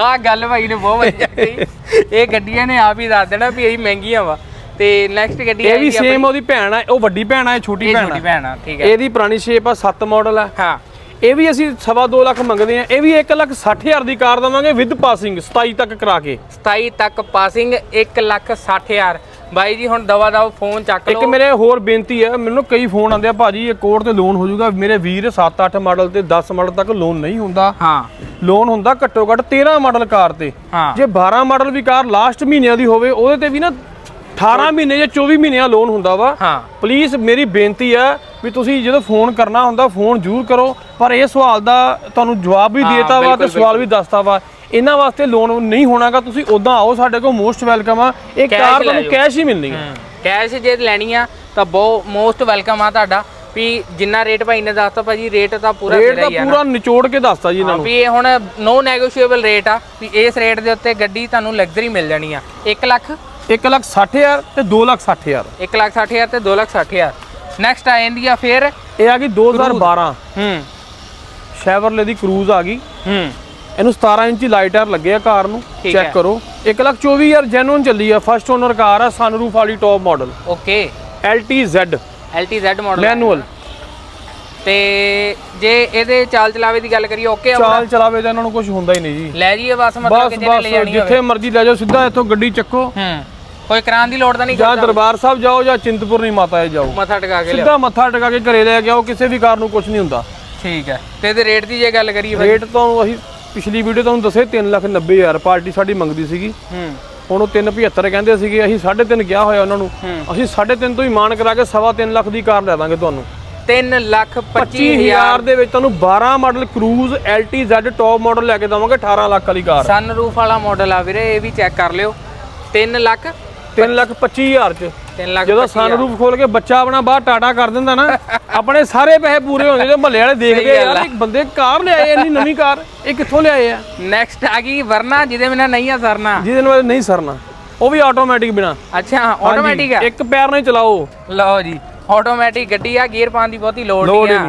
ਆ ਗੱਲ ਭਾਈ ਨੇ ਬਹੁਤ ਵਧੀਆ ਕਹੀ। ਇਹ ਗੱਡੀਆਂ ਨੇ ਆਪ ਹੀ ਦੱਸ ਦੇਣਾ ਵੀ ਇਹ ਮਹਿੰਗੀਆਂ ਵਾ। ਤੇ ਨੈਕਸਟ ਗੱਡੀ ਇਹ ਵੀ ਸੇਮ ਉਹਦੀ ਭੈਣ ਆ ਉਹ ਵੱਡੀ ਭੈਣ ਆ ਇਹ ਛੋਟੀ ਭੈਣ ਛੋਟੀ ਆ। ਭੈਣ ਆ ਠੀਕ ਹੈ ਇਹਦੀ ਪੁਰਾਣੀ ਸ਼ੇਪ ਆ 7 ਮਾਡਲ ਆ। ਹਾਂ। ਇਹ ਵੀ ਅਸੀਂ ਸਵਾ 2 ਲੱਖ ਮੰਗਦੇ ਆ ਇਹ ਵੀ 1 ਲੱਖ 60 ਹਜ਼ਾਰ ਦੀ ਕਾਰ ਦਵਾਂਗੇ ਵਿਦ ਪਾਸਿੰਗ 27 ਤੱਕ ਕਰਾ ਕੇ। 27 ਤੱਕ ਪਾਸਿੰਗ 1 ਲੱਖ 60 ਹਜ਼ਾਰ। ਬਾਈ ਜੀ ਹੁਣ ਦਵਾ ਦਵਾ ਫੋਨ ਚੱਕ ਇੱਕ ਲਓ। ਮੇਰੇ ਹੋਰ ਬੇਨਤੀ ਹੈ ਮੈਨੂੰ ਕਈ ਫੋਨ ਆਉਂਦੇ ਆ ਭਾਜੀ ਇਹ ਕੋਡ ਤੇ ਲੋਨ ਹੋ ਜਾਊਗਾ। ਮੇਰੇ ਵੀਰ 7-8 ਮਾਡਲ ਤੇ 10 ਮਾਡਲ ਤੱਕ ਲੋਨ ਨਹੀਂ ਹੁੰਦਾ। ਹਾਂ। ਲੋਨ ਹੁੰਦਾ ਘੱਟੋ ਘੱਟ 13 ਮਾਡਲ ਕਾਰ ਤੇ। ਜੇ 12 ਮਾਡਲ ਵੀ ਕਾਰ ਲਾਸਟ ਮਹੀਨਿਆਂ ਦੀ ਹੋਵੇ ਉਹਦੇ ਤੇ ਵੀ ਨਾ 18 ਮਹੀਨੇ ਜਾਂ 24 ਮਹੀਨਿਆਂ ਲੋਨ ਹੁੰਦਾ ਵਾ। ਹਾਂ। ਪਲੀਜ਼ ਮੇਰੀ ਬੇਨਤੀ ਹੈ ਵੀ ਤੁਸੀਂ ਜਦੋਂ ਫੋਨ ਕਰਨਾ ਹੁੰਦਾ ਫੋਨ ਜ਼ਰੂਰ ਕਰੋ। ਪਰ ਇਹ ਸਵਾਲ ਦਾ ਤੁਹਾਨੂੰ ਜਵਾਬ ਵੀ ਦੇਤਾ ਵਾ ਤੇ ਸਵਾਲ ਵੀ ਦੱਸਤਾ ਵਾ। ਇਹਨਾਂ ਵਾਸਤੇ ਲੋਨ ਨਹੀਂ ਹੋਣਾਗਾ ਤੁਸੀਂ ਉਦਾਂ ਆਓ ਸਾਡੇ ਕੋਲ ਮੋਸਟ ਵੈਲਕਮ ਆ। ਇਹ Cash ਕਾਰ ਲੈ ਤੁਹਾਨੂੰ ਜਾਓ। ਕੈਸ਼ ਹੀ ਮਿਲਣੀ ਹੈ ਕੈਸ਼ ਜੇ ਲੈਣੀ ਆ ਤਾਂ ਬਹੁਤ ਮੋਸਟ ਵੈਲਕਮ ਆ ਤੁਹਾਡਾ। ਵੀ ਜਿੰਨਾ ਰੇਟ ਭਾਈ ਨੇ ਦੱਸਤਾ ਭਾਜੀ ਰੇਟ ਤਾਂ ਪੂਰਾ ਰੇਟ ਤਾਂ ਹੀ ਆ ਨਾ। ਪੂਰਾ ਨਿਚੋੜ ਕੇ ਦੱਸਤਾ ਜੀ ਇਹਨਾਂ ਹਾਂ, ਨੂੰ। ਵੀ ਇਹ ਹੁਣ ਨੋ ਨੈਗੋਸ਼ੀਏਬਲ ਰੇਟ ਆ ਵੀ ਇਸ ਰੇਟ ਦੇ ਉੱਤੇ ਗੱਡੀ ਤੁਹਾਨੂੰ ਲਗਜ਼ਰੀ ਮਿਲ ਜਾਣੀ ਆ। 1 ਲੱਖ? 1 ਲੱਖ 60 ਹਜ਼ਾਰ ਤੇ 2 ਲੱਖ 60 ਹਜ਼ਾਰ। 1 ਲੱਖ 60 ਹਜ਼ਾਰ ਤੇ 2 ਲੱਖ 60 ਹਜ਼ਾਰ। ਨੈਕਸਟ ਆ ਜਾਂਦੀ ਆ ਫਿਰ ਇਹ ਆ ਗਈ 2012 ਹੂੰ। ਸ਼ੈਵਰਲੇ ਦੀ ਕਰੂਜ਼ ਆ ਗਈ। ਹੂੰ। ਇਹਨੂੰ 17 ਇੰਚੀ ਲਾਈਟ ਆਰ ਲੱਗੇ ਆ ਕਾਰ ਨੂੰ। ਚੈੱਕ ਕਰੋ। 1 ਲੱਖ 24 ਹਜ਼ਾਰ ਜੈਨੂਨ ਚੱਲੀ ਆ ਫਸਟ ਓਨਰ ਕਾਰ ਆ ਸਨਰੂਫ ਵਾਲੀ top model okay LTZ LTZ model manual ਤੇ ਜੇ ਇਹਦੇ ਚਾਲ ਚਲਾਵੇ ਦੀ ਗੱਲ ਕਰੀਏ ਓਕੇ ਚਾਲ ਚਲਾਵੇ ਤਾਂ ਇਹਨਾਂ ਨੂੰ ਕੁਝ ਹੁੰਦਾ ਹੀ ਨਹੀਂ ਜੀ। ਲੈ ਜੀਏ ਬਸ ਮਤਲਬ ਕਿ ਜਿਹਨੇ ਲੈ ਜਾਣੀ ਹੋਵੇ। ਜਿੱਥੇ ਮਰਜ਼ੀ ਲੈ ਜਾਓ ਸਿੱਧਾ ਇੱਥੋਂ ਗੱਡੀ ਚੱਕੋ। ਹੂੰ। ਕੋਈ ਕਰਾਉਣ ਦੀ ਲੋੜ ਤਾਂ ਨਹੀਂ ਜਾਂ ਦਰਬਾਰ ਸਾਹਿਬ ਜਾਓ ਜਾਂ ਚਿੰਤਪੁਰਨੀ ਮਾਤਾ ਦੇ ਜਾਓ। ਮੱਥਾ ਟਿਕਾ ਕੇ ਸਿੱਧਾ ਮੱਥਾ ਟਿਕਾ ਕੇ ਘਰੇ ਲੈ ਕੇ ਆਓ ਕਿਸੇ ਵੀ ਕਾਰ ਨੂੰ ਕੁਝ ਨਹੀਂ ਹੁੰਦਾ। ਠੀਕ ਹੈ। ਤੇ ਇਹਦੇ ਰੇਟ ਦੀ ਜੇ ਗੱਲ ਕਰੀਏ ਰੇਟ ਤੁਹਾਨੂੰ ਅਸੀਂ ਪਿਛਲੀ ਵੀਡੀਓ ਤੁਹਾਨੂੰ ਦੱਸੇ 3 ਲੱਖ 90 ਹਜ਼ਾਰ ਪਾਰਟੀ ਸਾਡੀ ਮੰਗਦੀ ਸੀਗੀ। ਹੂੰ। ਹੁਣ ਉਹ 375 ਕਹਿੰਦੇ ਸੀਗੇ ਅਸੀਂ 3.5 ਕਿਹਾ ਹੋਇਆ ਉਹਨਾਂ ਨੂੰ। ਅਸੀਂ 3.5 ਤੋਂ ਹੀ ਮਾਨ ਕਰਾ ਕੇ ਸਵਾ ਤਿੰਨ ਲੱਖ ਦੀ ਕਾਰ ਲੈ ਦਾਂਗੇ ਤੁਹਾਨੂੰ। 3 ਲੱਖ 25 25000 ਦੇ ਵਿੱਚ ਤੁਹਾਨੂੰ 12 model Cruze LTZ top model ਲੈ ਕੇ ਦਵਾਂਗੇ 18 ਲੱਖ ਵਾਲੀ ਕਾਰ। ਸਨ ਰੂਫ ਵਾਲਾ ਮਾਡਲ ਆ ਵੀਰੇ ਇਹ ਵੀ ਚੈੱਕ ਕਰ ਲਿਓ। 3 ਲੱਖ 3 ਲੱਖ 25000 ਚ। 3 ਲੱਖ ਜਦੋਂ ਸਨਰੂਫ ਖੋਲ ਕੇ ਬੱਚਾ ਆਪਣਾ ਬਾਹਰ ਟਾਟਾ ਕਰ ਦਿੰਦਾ ਨਾ <laughs> ਆਪਣੇ ਸਾਰੇ ਪੈਸੇ ਪੂਰੇ ਹੁੰਦੇ ਜੇ ਮਹੱਲੇ ਵਾਲੇ ਦੇਖਦੇ ਯਾਰ ਇਹ ਬੰਦੇ ਕਾਰ ਲਿਆਏ ਇੰਨੀ ਨਵੀਂ ਕਾਰ ਇਹ ਕਿੱਥੋਂ ਲਿਆਏ ਆ? ਨੈਕਸਟ ਆ ਗਈ ਵਰਨਾ ਜਿਹਦੇ ਬਿਨਾ ਨਹੀਂ ਆ ਸਰਨਾ। ਜਿਹਦੇ ਨਾਲ ਨਹੀਂ ਸਰਨਾ ਉਹ ਵੀ ਆਟੋਮੈਟਿਕ ਬਿਨਾ। ਅੱਛਾ ਆਟੋਮੈਟਿਕ ਆ? ਇੱਕ ਪੈਰ ਨਾਲ ਹੀ ਚਲਾਓ। ਲਓ ਜੀ ਆਟੋਮੈਟਿਕ ਗੱਡੀ ਆ ਗੀਅਰ ਪਾਉਣ ਦੀ ਬਹੁਤੀ ਲੋੜ ਨਹੀਂ ਹੀ ਆ।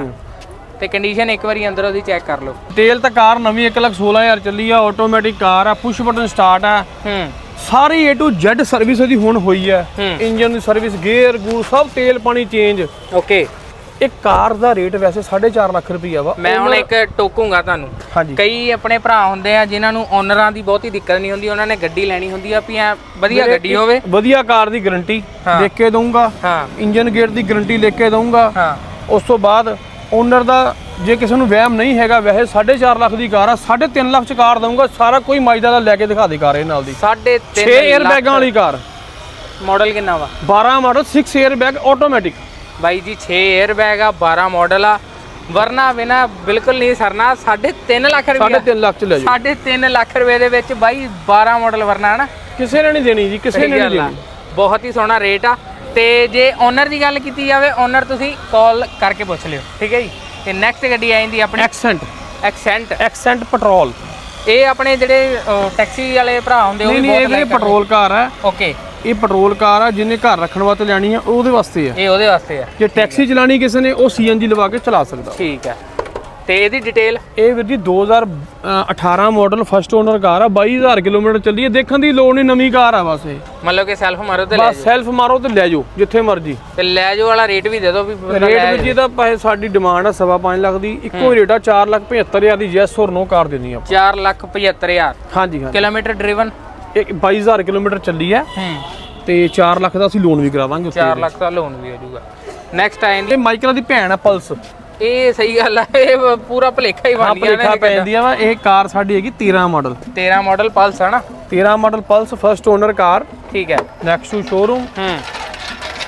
ਤੇ ਕੰਡੀਸ਼ਨ ਇੱਕ ਵਾਰੀ ਅੰਦਰੋਂ ਦੀ ਚੈੱਕ ਕਰ ਲਓ। ਤੇਲ ਤਾਂ ਕਾਰ ਨਵੀਂ 1 ਲੱਖ 16000 ਚੱਲੀ ਆ ਆਟੋਮੈਟਿਕ ਕਾਰ ਆ ਪੁਸ਼ ਬਟਨ ਸਟਾਰਟ ਆ। ਹੂੰ। ਸਾਰੀ A to Z ਸਰਵਿਸ ਇਹਦੀ ਹੁਣ ਹੋਈ ਹੈ। ਇੰਜਨ ਦੀ ਸਰਵਿਸ ਗੇਅਰ ਗੂਰ ਸਭ ਤੇਲ ਪਾਣੀ ਚੇਂਜ ਓਕੇ ਇਹ ਕਾਰ ਦਾ ਰੇਟ ਵੈਸੇ 4.5 ਲੱਖ ਰੁਪਈਆ ਵਾ। ਮੈਂ ਹੁਣ ਇੱਕ ਟੋਕੂਗਾ ਤੁਹਾਨੂੰ। ਕਈ ਆਪਣੇ ਭਰਾ ਹੁੰਦੇ ਆ ਜਿਨ੍ਹਾਂ ਨੂੰ ਓਨਰਾਂ ਦੀ ਬਹੁਤੀ ਦਿੱਕਤ ਨਹੀਂ ਹੁੰਦੀ। ਉਹਨਾਂ ਨੇ ਗੱਡੀ ਲੈਣੀ ਹੁੰਦੀ ਆ ਵੀ ਐ ਵਧੀਆ ਗੱਡੀ ਹੋਵੇ। ਵਧੀਆ ਕਾਰ ਦੀ ਗਾਰੰਟੀ। ਲਿਖ ਕੇ ਦਊਂਗਾ। ਹਾਂ। ਇੰਜਨ ਗੇਅਰ ਦੀ ਗਾਰੰਟੀ ਲਿਖ ਕੇ ਦਊਂਗਾ। ਹਾਂ। ਉਸ ਤੋਂ ਬਾਅਦ ਓਨਰ ਦਾ ਜੇ ਕਿਸੇ ਨੂੰ ਵਹਿਮ ਨਹੀਂ ਹੈਗਾ ਵੈਸੇ 4.5 ਲੱਖ ਦੀ ਕਾਰ ਆ 3.5 ਲੱਖ ਚ ਕਾਰ ਦਊਂਗਾ ਸਾਰਾ ਕੋਈ ਮਾਈਦਾ ਦਾ ਲੈ ਕੇ ਦਿਖਾ ਦੇ ਕਾਰ ਇਹ ਨਾਲ ਦੀ। 3.5 6 ਬੈਗਾਂ ਵਾਲੀ ਕਾਰ। ਮਾਡਲ ਕਿੰਨਾ ਵਾ? 12 ਮਾਡਲ 6 에ਅਰ ਬੈਗ ਆਟੋਮੈਟਿਕ ਬਾਈ ਜੀ 6 에ਅਰ ਬੈਗ ਆ 12 ਮਾਡਲ ਆ। ਵਰਨਾ ਬਿਨਾ ਬਿਲਕੁਲ ਨਹੀਂ ਸਰਨਾ 3.5 ਲੱਖ ਰੁਪਏ 3.5 ਲੱਖ ਚ ਲੈ ਜਾਓ। 3.5 ਲੱਖ ਰੁਪਏ ਦੇ ਵਿੱਚ ਬਾਈ 12 ਮਾਡਲ ਵਰਨਾ ਹੈ ਨਾ? ਕਿਸੇ ਨੇ ਨਹੀਂ ਦੇਣੀ ਜੀ ਕਿਸੇ ਨੇ ਨਹੀਂ ਦੇਣੀ। ਬਹੁਤ ਹੀ ਸੋਹਣਾ ਰੇਟ ਆ। ਤੇ ਜੇ ਓਨਰ ਦੀ ਗੱਲ ਕੀਤੀ ਜਾਵੇ ਓਨਰ ਤੁਸੀਂ ਕਾਲ ਕਰਕੇ ਪੁੱਛ ਲਿਓ ਠੀਕ ਹੈ ਜੀ? ਤੇ ਨੈਕਸਟ ਗੱਡੀ ਆ ਜਾਂਦੀ ਆਪਣੀ। ਐਕਸੈਂਟ ਐਕਸੈਂਟ ਐਕਸੈਂਟ ਪੈਟਰੋਲ ਇਹ ਆਪਣੇ ਜਿਹੜੇ ਟੈਕਸੀ ਵਾਲੇ ਭਰਾ ਹੁੰਦੇ ਉਹ ਨਹੀਂ ਵੀ ਨਹੀਂ ਬਹੁਤ ਇਹ ਪੈਟਰੋਲ ਕਾਰ ਹੈ। ਓਕੇ ਇਹ ਪੈਟਰੋਲ ਕਾਰ ਆ ਜਿਹਨੇ ਘਰ ਰੱਖਣ ਵਾਸਤੇ ਲੈਣੀ ਆ ਉਹਦੇ ਵਾਸਤੇ ਆ ਇਹ ਉਹਦੇ ਵਾਸਤੇ ਆ ਜੇ ਟੈਕਸੀ ਚਲਾਣੀ ਕਿਸੇ ਨੇ ਉਹ ਸੀਐਨਜੀ ਲਵਾ ਕੇ ਚਲਾ ਸਕਦਾ। ਠੀਕ ਹੈ। ਤੇ ਇਹਦੀ ਡਿਟੇਲ ਇਹ ਵੀਰ ਜੀ 2018 ਮਾਡਲ ਫਸਟ ਓਨਰ ਕਾਰ ਆ 22000 ਕਿਲੋਮੀਟਰ ਚੱਲੀ ਹੈ। ਦੇਖਣ ਦੀ ਲੋੜ ਨਹੀਂ ਨਵੀਂ ਕਾਰ ਆ ਬਸ ਇਹ। ਮਤਲਬ ਕਿ ਸੈਲਫ ਮਾਰੋ ਤੇ ਲੈ ਬਸ ਸੈਲਫ ਮਾਰੋ ਤੇ ਲੈ ਜਾਓ ਜਿੱਥੇ ਮਰਜ਼ੀ। ਤੇ ਲੈ ਜਾਓ ਵਾਲਾ ਰੇਟ ਵੀ ਦੇ ਦਿਓ ਵੀ ਬੰਦਾ ਰੇਟ ਲੈ ਵਿੱਚ ਇਹਦਾ ਪੈਸੇ ਸਾਡੀ ਡਿਮਾਂਡ ਆ ਸਵਾ ਪੰਜ ਲੱਖ ਦੀ। ਇੱਕੋ ਹੀ। ਰੇਟ ਆ 4 ਲੱਖ 75000 ਦੀ ਯੈਸ ਔਰ ਨੋ ਕਾਰ ਦੇਣੀ ਆ 4 ਲੱਖ 75000 ਹਾਂਜੀ ਹਾਂਜੀ। ਕਿਲੋਮੀਟਰ ਡਰਾਈਵਨ ਇਹ 22000 ਕਿਲੋਮੀਟਰ ਚੱਲੀ ਹੈ। ਹੂੰ। ਤੇ 4 ਲੱਖ ਦਾ ਅਸੀਂ ਲੋਨ ਵੀ ਕਰਾ ਦਾਂਗੇ ਉੱਤੇ 4 ਲੱਖ ਦਾ ਲੋਨ ਵੀ ਹੋ ਜਾਊਗਾ। ਨੈਕਸਟ ਆਇਨ ਇਹ ਮਾਈਕਲਾਂ ਦੀ ਭੈਣ ਹੈ ਪਲਸ ਇਹ ਸਹੀ ਗੱਲ ਆ ਇਹ ਪੂਰਾ ਭਲੇਖਾ ਹੀ ਬਣ ਗਿਆ ਭਲੇਖਾ ਨਾ ਪੈ ਜਾਂਦੀ ਆ ਵਾ ਇਹ ਕਾਰ ਸਾਡੀ ਹੈਗੀ 13 ਮਾਡਲ 13 ਮਾਡਲ ਪਲਸ ਹੈ ਨਾ? 13 model plus first owner car ਠੀਕ ਹੈ। ਨੈਕਸਟ ਟੂ ਸ਼ੋਰੂਮ ਹੂੰ।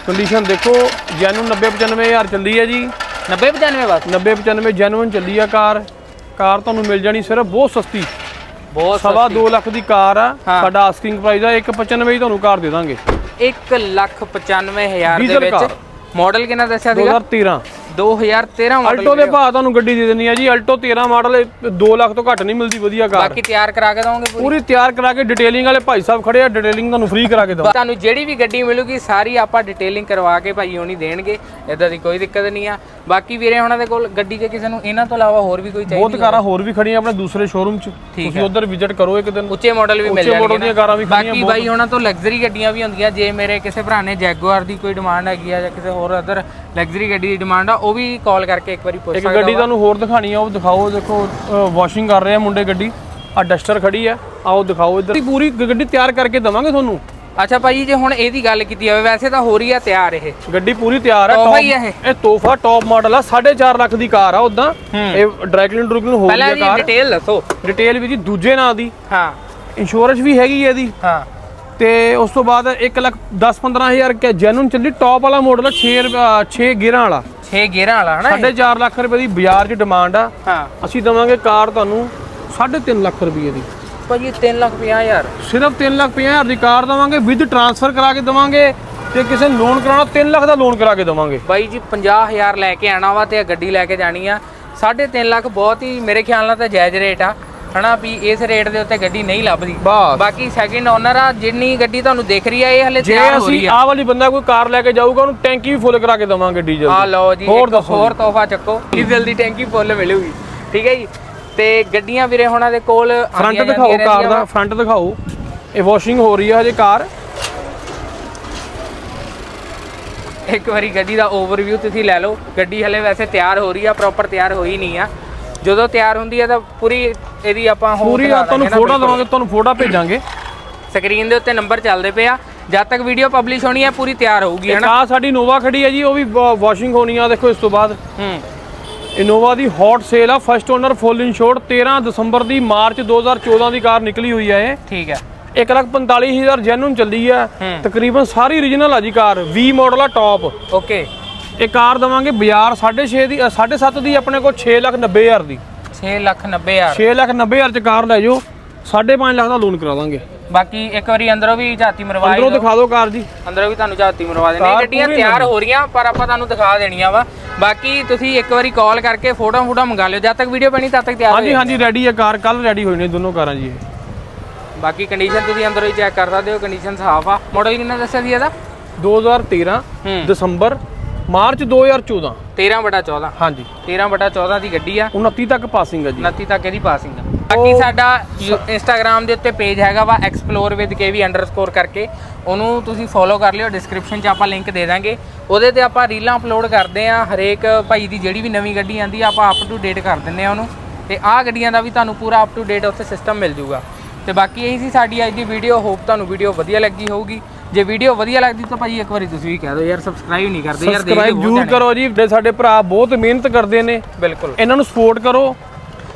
ਕੰਡੀਸ਼ਨ ਦੇਖੋ ਜੈਨੂਨ 90 95000 ਚੱਲੀ ਹੈ ਜੀ। 90 95 ਬਸ? 90 95 ਜੈਨੂਨ ਚੱਲੀ ਆ ਕਾਰ। ਕਾਰ ਤੁਹਾਨੂੰ ਮਿਲ ਜਾਣੀ ਸਿਰਫ ਬਹੁਤ ਸਸਤੀ। ਬਹੁਤ ਸਵਾ 2 ਲੱਖ ਦੀ ਕਾਰ ਆ। ਹਾਂ। ਸਾਡਾ ਆਸਕਿੰਗ ਪ੍ਰਾਈਸ ਆ 195 ਹੀ ਤੁਹਾਨੂੰ ਕਾਰ ਦੇ ਦਾਂਗੇ। 1 ਲੱਖ 95000 ਦੇ ਵਿੱਚ। ਮਾਡਲ ਕਿੰਨਾ ਦੱਸਿਆ ਸੀਗਾ? 2013 2013 ਮਾਡਲ ਅਲਟੋ ਦੇ ਭਾਅ ਤੁਹਾਨੂੰ ਗੱਡੀ ਦੇ ਦੇਣੀ ਆ ਜੀ ਅਲਟੋ 13 ਮਾਡਲ 2 ਲੱਖ ਤੋਂ ਘੱਟ ਨਹੀਂ ਮਿਲਦੀ ਵਧੀਆ ਕਾਰ। ਬਾਕੀ ਤਿਆਰ ਕਰਾ ਕੇ ਦਵਾਂਗੇ ਪੂਰੀ? ਪੂਰੀ ਤਿਆਰ ਕਰਾ ਕੇ ਡਿਟੇਲਿੰਗ ਵਾਲੇ ਭਾਈ ਸਾਹਿਬ ਖੜੇ ਆ ਡਿਟੇਲਿੰਗ ਤੁਹਾਨੂੰ ਫ੍ਰੀ ਕਰਾ ਕੇ ਦਵਾਂ ਤੁਹਾਨੂੰ ਜਿਹੜੀ ਵੀ ਗੱਡੀ ਮਿਲੂਗੀ ਸਾਰੀ ਆਪਾਂ ਡਿਟੇਲਿੰਗ ਕਰਵਾ ਕੇ ਭਾਈ ਹੋਣੀ ਦੇਣਗੇ ਇਦਾਂ ਦੀ ਕੋਈ ਦਿੱਕਤ ਨਹੀਂ ਆ। ਬਾਕੀ ਵੀਰੇ ਉਹਨਾਂ ਦੇ ਕੋਲ ਗੱਡੀ 'ਚ ਕਿਸੇ ਨੂੰ ਇਹਨਾਂ ਤੋਂ ਇਲਾਵਾ ਹੋਰ ਵੀ ਕੋਈ ਚਾਹੀਦੀ ਬਹੁਤ ਕਾਰਾਂ ਹੋਰ ਵੀ ਖੜੀਆਂ ਆਪਣੇ ਦੂਸਰੇ ਸ਼ੋਰੂਮ 'ਚ। ਤੁਸੀਂ ਉਧਰ ਵਿਜ਼ਿਟ ਕਰੋ ਇੱਕ ਦਿਨ। ਉੱਚੇ ਮਾਡਲ ਵੀ ਮਿਲ ਉੱਚੇ ਜਾਣਗੇ ਮਾਡਲ ਦੀਆਂ। ਕਾਰਾਂ ਵੀ ਖੜੀਆਂ ਬਾਕੀ ਬਾਈ ਉਹਨਾਂ ਤੋਂ ਲਗਜ਼ਰੀ ਗੱਡੀਆਂ ਵੀ ਹੁੰਦੀਆਂ। ਜੇ ਮੇਰੇ ਕਿਸੇ ਭਰਾ ਨੇ ਜੈਗੁਆਰ ਦੀ ਕੋਈ ਡਿਮਾਂਡ ਹੈਗੀ ਆ ਜਾਂ ਕਿਸੇ ਹੋਰ ਅਦਰ ਲਗਜ਼ਰੀ ਗੱਡੀ ਦੀ ਡਿਮਾਂਡ ਆ ਉਹ ਵੀ ਕਾਲ ਕਰਕੇ ਇੱਕ ਵਾਰੀ ਪੁੱਛ ਇੱਕ ਸਕਦਾ ਗੱਡੀ ਤੁਹਾਨੂੰ ਹੋਰ ਦਿਖਾਣੀ ਆ ਉਹ ਦਿਖਾਓ ਦੇਖੋ ਵਾਸ਼ਿੰਗ ਕਰ ਰਹੇ ਆ ਮੁੰਡੇ ਗੱਡੀ। ਆ ਡਸਟਰ ਖੜੀ ਆ ਆਓ ਦਿਖਾਓ ਇੱਧਰ। ਪੂਰੀ ਗ- ਗੱਡੀ ਤਿਆਰ ਕਰਕੇ ਦਵਾਂਗੇ ਤੁਹਾਨੂੰ? ਅੱਛਾ ਭਾਈ ਜੇ ਹੁਣ ਇਹਦੀ ਗੱਲ ਕੀਤੀ ਜਾਵੇ ਵੈਸੇ ਤਾਂ ਹੋ ਰਹੀ ਆ ਤਿਆਰ ਇਹ। ਗੱਡੀ ਪੂਰੀ ਤਿਆਰ ਹੈ ਤੋਹਫਾ ਹੀ ਆ ਇਹ? ਇਹ ਤੋਹਫਾ ਟੌਪ ਮਾਡਲ ਆ 4.5 ਲੱਖ ਦੀ ਕਾਰ ਆ ਉਦਾਂ ਇਹ ਡਰਾਈਕਲਿਨ ਡਰੂਕਲਿਨ ਹੋ ਪਹਿਲਾਂ ਗਈ ਆ ਇਹਦੀ ਕਾਰ। ਡਿਟੇਲ ਦੱਸੋ। ਡਿਟੇਲ ਵੀ ਜੀ ਦੂਜੇ ਨਾਂ ਦੀ। ਹਾਂ। ਇੰਸ਼ੋਰੈਂਸ ਵੀ ਹੈਗੀ ਹੈ ਇਹਦੀ। ਹਾਂ। ਤੇ ਉਸ ਤੋਂ ਬਾਅਦ 1 ਲੱਖ 10 15000 ਕੇ ਜੈਨੂਨ ਚੱਲੀ ਟੌਪ ਵਾਲਾ ਮਾਡਲ ਆ 6 6 ਗੇਅਰਾਂ ਵਾਲਾ। 6 ਗੇਅਰਾਂ ਵਾਲਾ ਹਨਾ ਇਹ? 4.5 ਲੱਖ ਰੁਪਏ ਦੀ ਬਾਜ਼ਾਰ 'ਚ ਡਿਮਾਂਡ ਆ। ਹਾਂ। ਅਸੀਂ ਦਵਾਂਗੇ ਕਾਰ ਤੁਹਾਨੂੰ 3.5 ਲੱਖ ਰੁਪਏ ਦੀ। ਭਾਜੀ 3 ਲੱਖ 50 ਹਜ਼ਾਰ। ਸਿਰਫ 3 ਲੱਖ 50 ਹਜ਼ਾਰ ਦੀ ਕਾਰ ਦਵਾਂਗੇ ਵਿਦ ਟ੍ਰਾਂਸਫਰ ਕਰਾ ਕੇ ਦਵਾਂਗੇ ਤੇ ਕਿਸੇ ਨੂੰ ਲੋਨ ਕਰਾਉਣਾ 3 ਲੱਖ ਦਾ ਲੋਨ ਕਰਾ ਕੇ ਦਵਾਂਗੇ। ਬਾਈ ਜੀ 50000 ਲੈ ਕੇ ਆਣਾ ਵਾ ਤੇ ਗੱਡੀ ਲੈ ਕੇ ਜਾਣੀ ਆ। 3.5 ਲੱਖ ਬਹੁਤ ਹੀ ਮੇਰੇ ਖਿਆਲ ਨਾਲ ਤਾਂ ਜਾਇਜ਼ ਰੇਟ ਆ। ਹਨਾ ਵੀ ਇਸ ਰੇਟ ਦੇ ਉੱਤੇ ਗੱਡੀ ਨਹੀਂ ਲੱਭਦੀ। ਬਸ। ਬਾਕੀ ਸੈਕਿੰਡ ਓਨਰ ਆ ਜਿੰਨੀ ਗੱਡੀ ਤੁਹਾਨੂੰ ਦਿਖ ਰਹੀ ਆ ਇਹ ਹਲੇ ਜੇ ਤਿਆਰ ਹੋ ਰਹੀ ਅਸੀਂ ਆ। ਆਹ ਵਾਲੀ ਬੰਦਾ ਕੋਈ ਕਾਰ ਲੈ ਕੇ ਜਾਊਗਾ ਉਹਨੂੰ ਟੈਂਕੀ ਵੀ ਫੁੱਲ ਕਰਾ ਕੇ ਦਵਾਂਗੇ ਡੀਜ਼ਲ ਆ ਲਓ ਜੀ ਹੋਰ ਇੱਕ ਦੱਸੋ ਹੋਰ ਤੋਹਫਾ ਚੱਕੋ। ਡੀਜ਼ਲ ਦੀ ਟੈਂਕੀ ਫੁੱਲ ਮਿਲੂਗੀ। ਠੀਕ ਹੈ ਜੀ? ਤੇ ਗੱਡੀਆਂ ਵੀਰੇ ਹੁਣਾਂ ਦੇ ਕੋਲ ਫਰੰਟ ਆਉਂਦੀਆਂ ਦਿਖਾਓ ਜਾਂਦੀਆਂ ਕਾਰ ਰਹਿੰਦੀਆਂ ਦਾ ਫਰੰਟ ਦਿਖਾਓ। ਇਹ ਵਾਸ਼ਿੰਗ ਹੋ ਰਹੀ ਹੈ ਹਜੇ ਕਾਰ। ਵਾ। ਇੱਕ ਵਾਰੀ ਗੱਡੀ ਦਾ ਓਵਰਵਿਊ ਤੁਸੀਂ ਲੈ ਲਓ। ਗੱਡੀ ਹਲੇ ਵੈਸੇ ਤਿਆਰ ਹੋ ਰਹੀ ਆ ਪ੍ਰੋਪਰ ਤਿਆਰ ਹੋਈ ਨਹੀਂ ਆ। ਜਦੋਂ ਤਿਆਰ ਹੁੰਦੀ ਆ ਤਾਂ ਪੂਰੀ ਇਹਦੀ ਆਪਾਂ ਹੋਰ ਪੂਰੀ ਆ ਤੁਹਾਨੂੰ ਫੋਟੋ ਦਵਾਂਗੇ ਤੁਹਾਨੂੰ ਫੋਟੋ ਭੇਜਾਂਗੇ। ਸਕਰੀਨ ਦੇ ਉੱਤੇ ਨੰਬਰ ਚੱਲਦੇ ਪਏ ਆ। ਜਦ ਤੱਕ ਵੀਡੀਓ ਪਬਲਿਸ਼ ਹੋਣੀ ਹੈ ਪੂਰੀ ਤਿਆਰ ਹੋਊਗੀ ਹਨਾ? ਆ ਸਾਡੀ ਨੋਵਾ ਖੜੀ ਹੈ ਜੀ ਉਹ ਵੀ ਵਾਸ਼ਿੰਗ ਹੋਣੀ ਆ ਦੇਖੋ ਇਸ ਤੋਂ ਬਾਅਦ। ਹੂੰ। ਇਨੋਵਾ ਦੀ ਹੌਟ ਸੇਲ ਆ ਫਸਟ ਓਨਰ ਫੁੱਲ ਇੰਸ਼ੋਰਡ 13 ਦਸੰਬਰ ਦੀ ਮਾਰਚ 2014 ਦੀ ਕਾਰ ਨਿਕਲੀ ਹੋਈ ਹੈ ਇਹ। ਠੀਕ ਹੈ। 145000 ਜੈਨੂਨ ਚੱਲੀ ਆ। ਹੂੰ। ਤਕਰੀਬਨ ਸਾਰੀ origignal ਆ ਜੀ ਕਾਰ V ਮਾਡਲ ਆ ਟੌਪ ਓਕੇ ਇਹ ਕਾਰ ਦਵਾਂਗੇ ਬਾਜ਼ਾਰ 6.5 ਦੀ 7.5 ਦੀ ਆਪਣੇ ਕੋਲ 6,90,000 ਦੀ। 6 ਲੱਖ 90 ਹਜ਼ਾਰ। 6,90,000 ਚ ਕਾਰ ਲੈ ਜਾਓ 5.5 ਲੱਖ ਦਾ ਲੋਨ ਕਰਾ ਦਾਂਗੇ। ਬਾਕੀ ਇੱਕ ਵਾਰੀ ਅੰਦਰੋਂ ਵੀ ਝਾਤੀ ਮਰਵਾ ਅੰਦਰੋਂ ਦਿਖਾ ਦਿਓ ਕਾਰ ਜੀ। ਅੰਦਰੋਂ ਵੀ ਤੁਹਾਨੂੰ ਝਾਤੀ ਮਰਵਾ ਦੇਣੀ ਗੱਡੀਆਂ ਤਿਆਰ ਹੋ ਰਹੀਆਂ ਪਰ ਆਪਾਂ ਤੁਹਾਨੂੰ ਦਿਖਾ ਦੇਣੀਆਂ ਵਾ। ਬਾਕੀ ਤੁਸੀਂ ਇੱਕ ਵਾਰੀ ਕਾਲ ਕਰਕੇ ਫੋਟੋ ਫੋਟੋ ਮੰਗਾ ਲਿਓ। ਜਦ ਤੱਕ ਵੀਡੀਓ ਬਣੀ ਤਦ ਤੱਕ ਤਿਆਰ ਹਾਂਜੀ ਹਾਂਜੀ ਰੈਡੀ ਹੈ ਕਾਰ। ਕੱਲ ਰੈਡੀ ਹੋਈ ਨੇ ਦੋਨੋਂ ਕਾਰਾਂ ਜੀ ਬਾਕੀ ਕੰਡੀਸ਼ਨ ਤੁਸੀਂ ਅੰਦਰੋਂ ਹੀ ਚੈੱਕ ਕਰ ਸਕਦੇ ਹੋ। ਕੰਡੀਸ਼ਨ ਸਾਫ਼ ਆ। ਮਾਡਲ ਕਿੰਨਾ ਦੱਸਿਆ ਸੀ ਇਹਦਾ? 2013 ਹੂੰ। ਦਸੰਬਰ ਮਾਰਚ 2014 13 ਬਟਾ 14 ਹਾਂਜੀ। 13 ਬਟਾ 14 ਦੀ ਗੱਡੀ ਆ। 29 ਤੱਕ ਪਾਸਿੰਗ ਹੈ ਜੀ। 29 ਤੱਕ ਇਹਦੀ ਪਾਸਿੰਗ ਆ। ਬਾਕੀ ਸਾਡਾ ਇੰਸਟਾਗ੍ਰam ਦੇ ਉੱਤੇ ਪੇਜ ਹੈਗਾ ਵਾ ਐਕਸਪਲੋਰ ਵਿਦ ਕੇਵੀ ਅੰਡਰਸਕੋਰ ਕਰਕੇ। ਉਹਨੂੰ ਤੁਸੀਂ ਫੋਲੋ ਕਰ ਲਿਓ ਡਿਸਕ੍ਰਿਪਸ਼ਨ 'ਚ ਆਪਾਂ ਲਿੰਕ ਦੇ ਦਾਂਗੇ। ਉਹਦੇ ਤੇ ਆਪਾਂ ਰੀਲਾਂ ਅਪਲੋਡ ਕਰਦੇ ਆ ਹਰੇਕ ਭਾਈ ਦੀ ਜਿਹੜੀ ਵੀ ਨਵੀਂ ਗੱਡੀ ਆਂਦੀ ਆ ਆਪਾਂ ਅਪ ਟੂ ਡੇਟ ਕਰ ਦਿੰਨੇ ਆ ਉਹਨੂੰ। ਤੇ ਆਹ ਗੱਡੀਆਂ ਦਾ ਵੀ ਤੁਹਾਨੂੰ ਪੂਰਾ ਅਪ ਟੂ ਡੇਟ ਉੱਥੇ ਸਿਸਟਮ ਮਿਲ ਜੂਗਾ। ਤੇ ਬਾਕੀ ਇਹੀ ਸੀ ਸਾਡੀ ਅੱਜ ਦੀ ਵੀਡੀਓ ਹੋਪ ਤੁਹਾਨੂੰ ਵੀਡੀਓ ਵਧੀਆ ਲੱਗੀ ਹੋਊਗੀ। ਜੇ ਵੀਡੀਓ ਵਧੀਆ ਲੱਗਦੀ ਤਾਂ ਭਾਈ ਇੱਕ ਵਾਰੀ ਤੁਸੀਂ ਵੀ ਕਹਿ ਦਿਓ ਯਾਰ ਸਬਸਕ੍ਰਾਈਬ ਨਹੀਂ ਕਰਦੇ ਯਾਰ ਸਬਸਕ੍ਰਾਈਬ ਜਰੂਰ। ਕਰੋ ਜੀ ਜਿਹੜੇ ਸਾਡੇ ਭਰਾ ਬਹੁਤ ਮਿਹਨਤ ਕਰਦੇ ਨੇ ਬਿਲਕੁਲ। ਇਹਨਾਂ ਨੂੰ ਸਪੋਰਟ ਕਰੋ।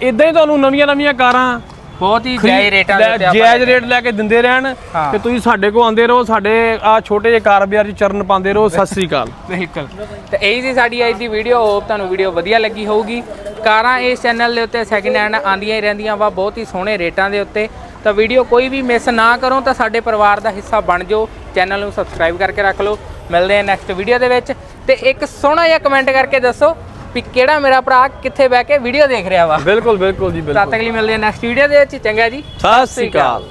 ਇਦਾਂ ਹੀ ਤੁਹਾਨੂੰ ਨਵੀਆਂ ਨਵੀਆਂ ਕਾਰਾਂ ਬਹੁਤ ਹੀ ਜਾਇਜ਼ ਰੇਟਾਂ ਦੇ ਉੱਤੇ ਆਪਾਂ ਜਾਇਜ਼ ਰੇਟ ਲੈ ਕੇ ਦਿੰਦੇ ਰਹਿਣ। ਤੇ ਤੁਸੀਂ ਸਾਡੇ ਕੋਲ ਆਉਂਦੇ ਰਹੋ ਸਾਡੇ ਆ ਛੋਟੇ ਜਿਹੇ ਕਾਰ ਬਾਜ਼ਾਰ 'ਚ ਚਰਨ ਪਾਉਂਦੇ ਰਹੋ। ਸਤਿ ਸ੍ਰੀ ਅਕਾਲ। <laughs> ਬਿਲਕੁਲ। ਤੇ ਇਹੀ ਸੀ ਸਾਡੀ ਅੱਜ ਦੀ ਵੀਡੀਓ ਹੋਪ ਤੁਹਾਨੂੰ ਵੀਡੀਓ ਵਧੀਆ ਲੱਗੀ ਹੋਊਗੀ। ਕਾਰਾਂ ਇਸ ਚੈਨਲ ਦੇ ਉੱਤੇ ਸੈਕਿੰਡ ਹੈਂਡ ਆਂਦੀਆਂ ਹੀ ਰਹਿੰਦੀਆਂ ਵਾ ਬਹੁਤ ਹੀ ਸੋਹਣੇ ਰੇਟਾਂ ਦੇ ਉੱਤੇ। ਤਾਂ ਵੀਡੀਓ ਕੋਈ ਵੀ ਮਿਸ ਨਾ ਕਰੋ ਤਾਂ ਸਾਡੇ ਪਰਿਵਾਰ ਦਾ ਹਿੱਸਾ ਬਣ ਜਾਓ। ਚੈਨਲ ਨੂੰ ਸਬਸਕ੍ਰਾਈਬ ਕਰਕੇ ਰੱਖ ਲਓ। ਮਿਲਦੇ ਹਾਂ ਨੈਕਸਟ ਵੀਡੀਓ ਦੇ ਵਿੱਚ। ਤੇ ਇੱਕ ਸੋਹਣਾ ਜਿਹਾ ਕਮੈਂਟ ਕਰਕੇ ਦੱਸੋ ਵੀ ਕਿਹੜਾ ਮੇਰਾ ਭਰਾ ਕਿੱਥੇ ਬਹਿ ਕੇ ਵੀਡੀਓ ਦੇਖ ਰਿਹਾ ਵਾ। ਬਿਲਕੁਲ ਬਿਲਕੁਲ ਜੀ ਤਦ ਬਿਲਕੁਲ ਤੱਕ ਲਈ ਮਿਲਦੇ ਹਾਂ ਨੈਕਸਟ ਵੀਡੀਓ ਦੇ ਵਿੱਚ। ਚੰਗਾ ਜੀ। ਸਤਿ ਸ੍ਰੀ ਅਕਾਲ।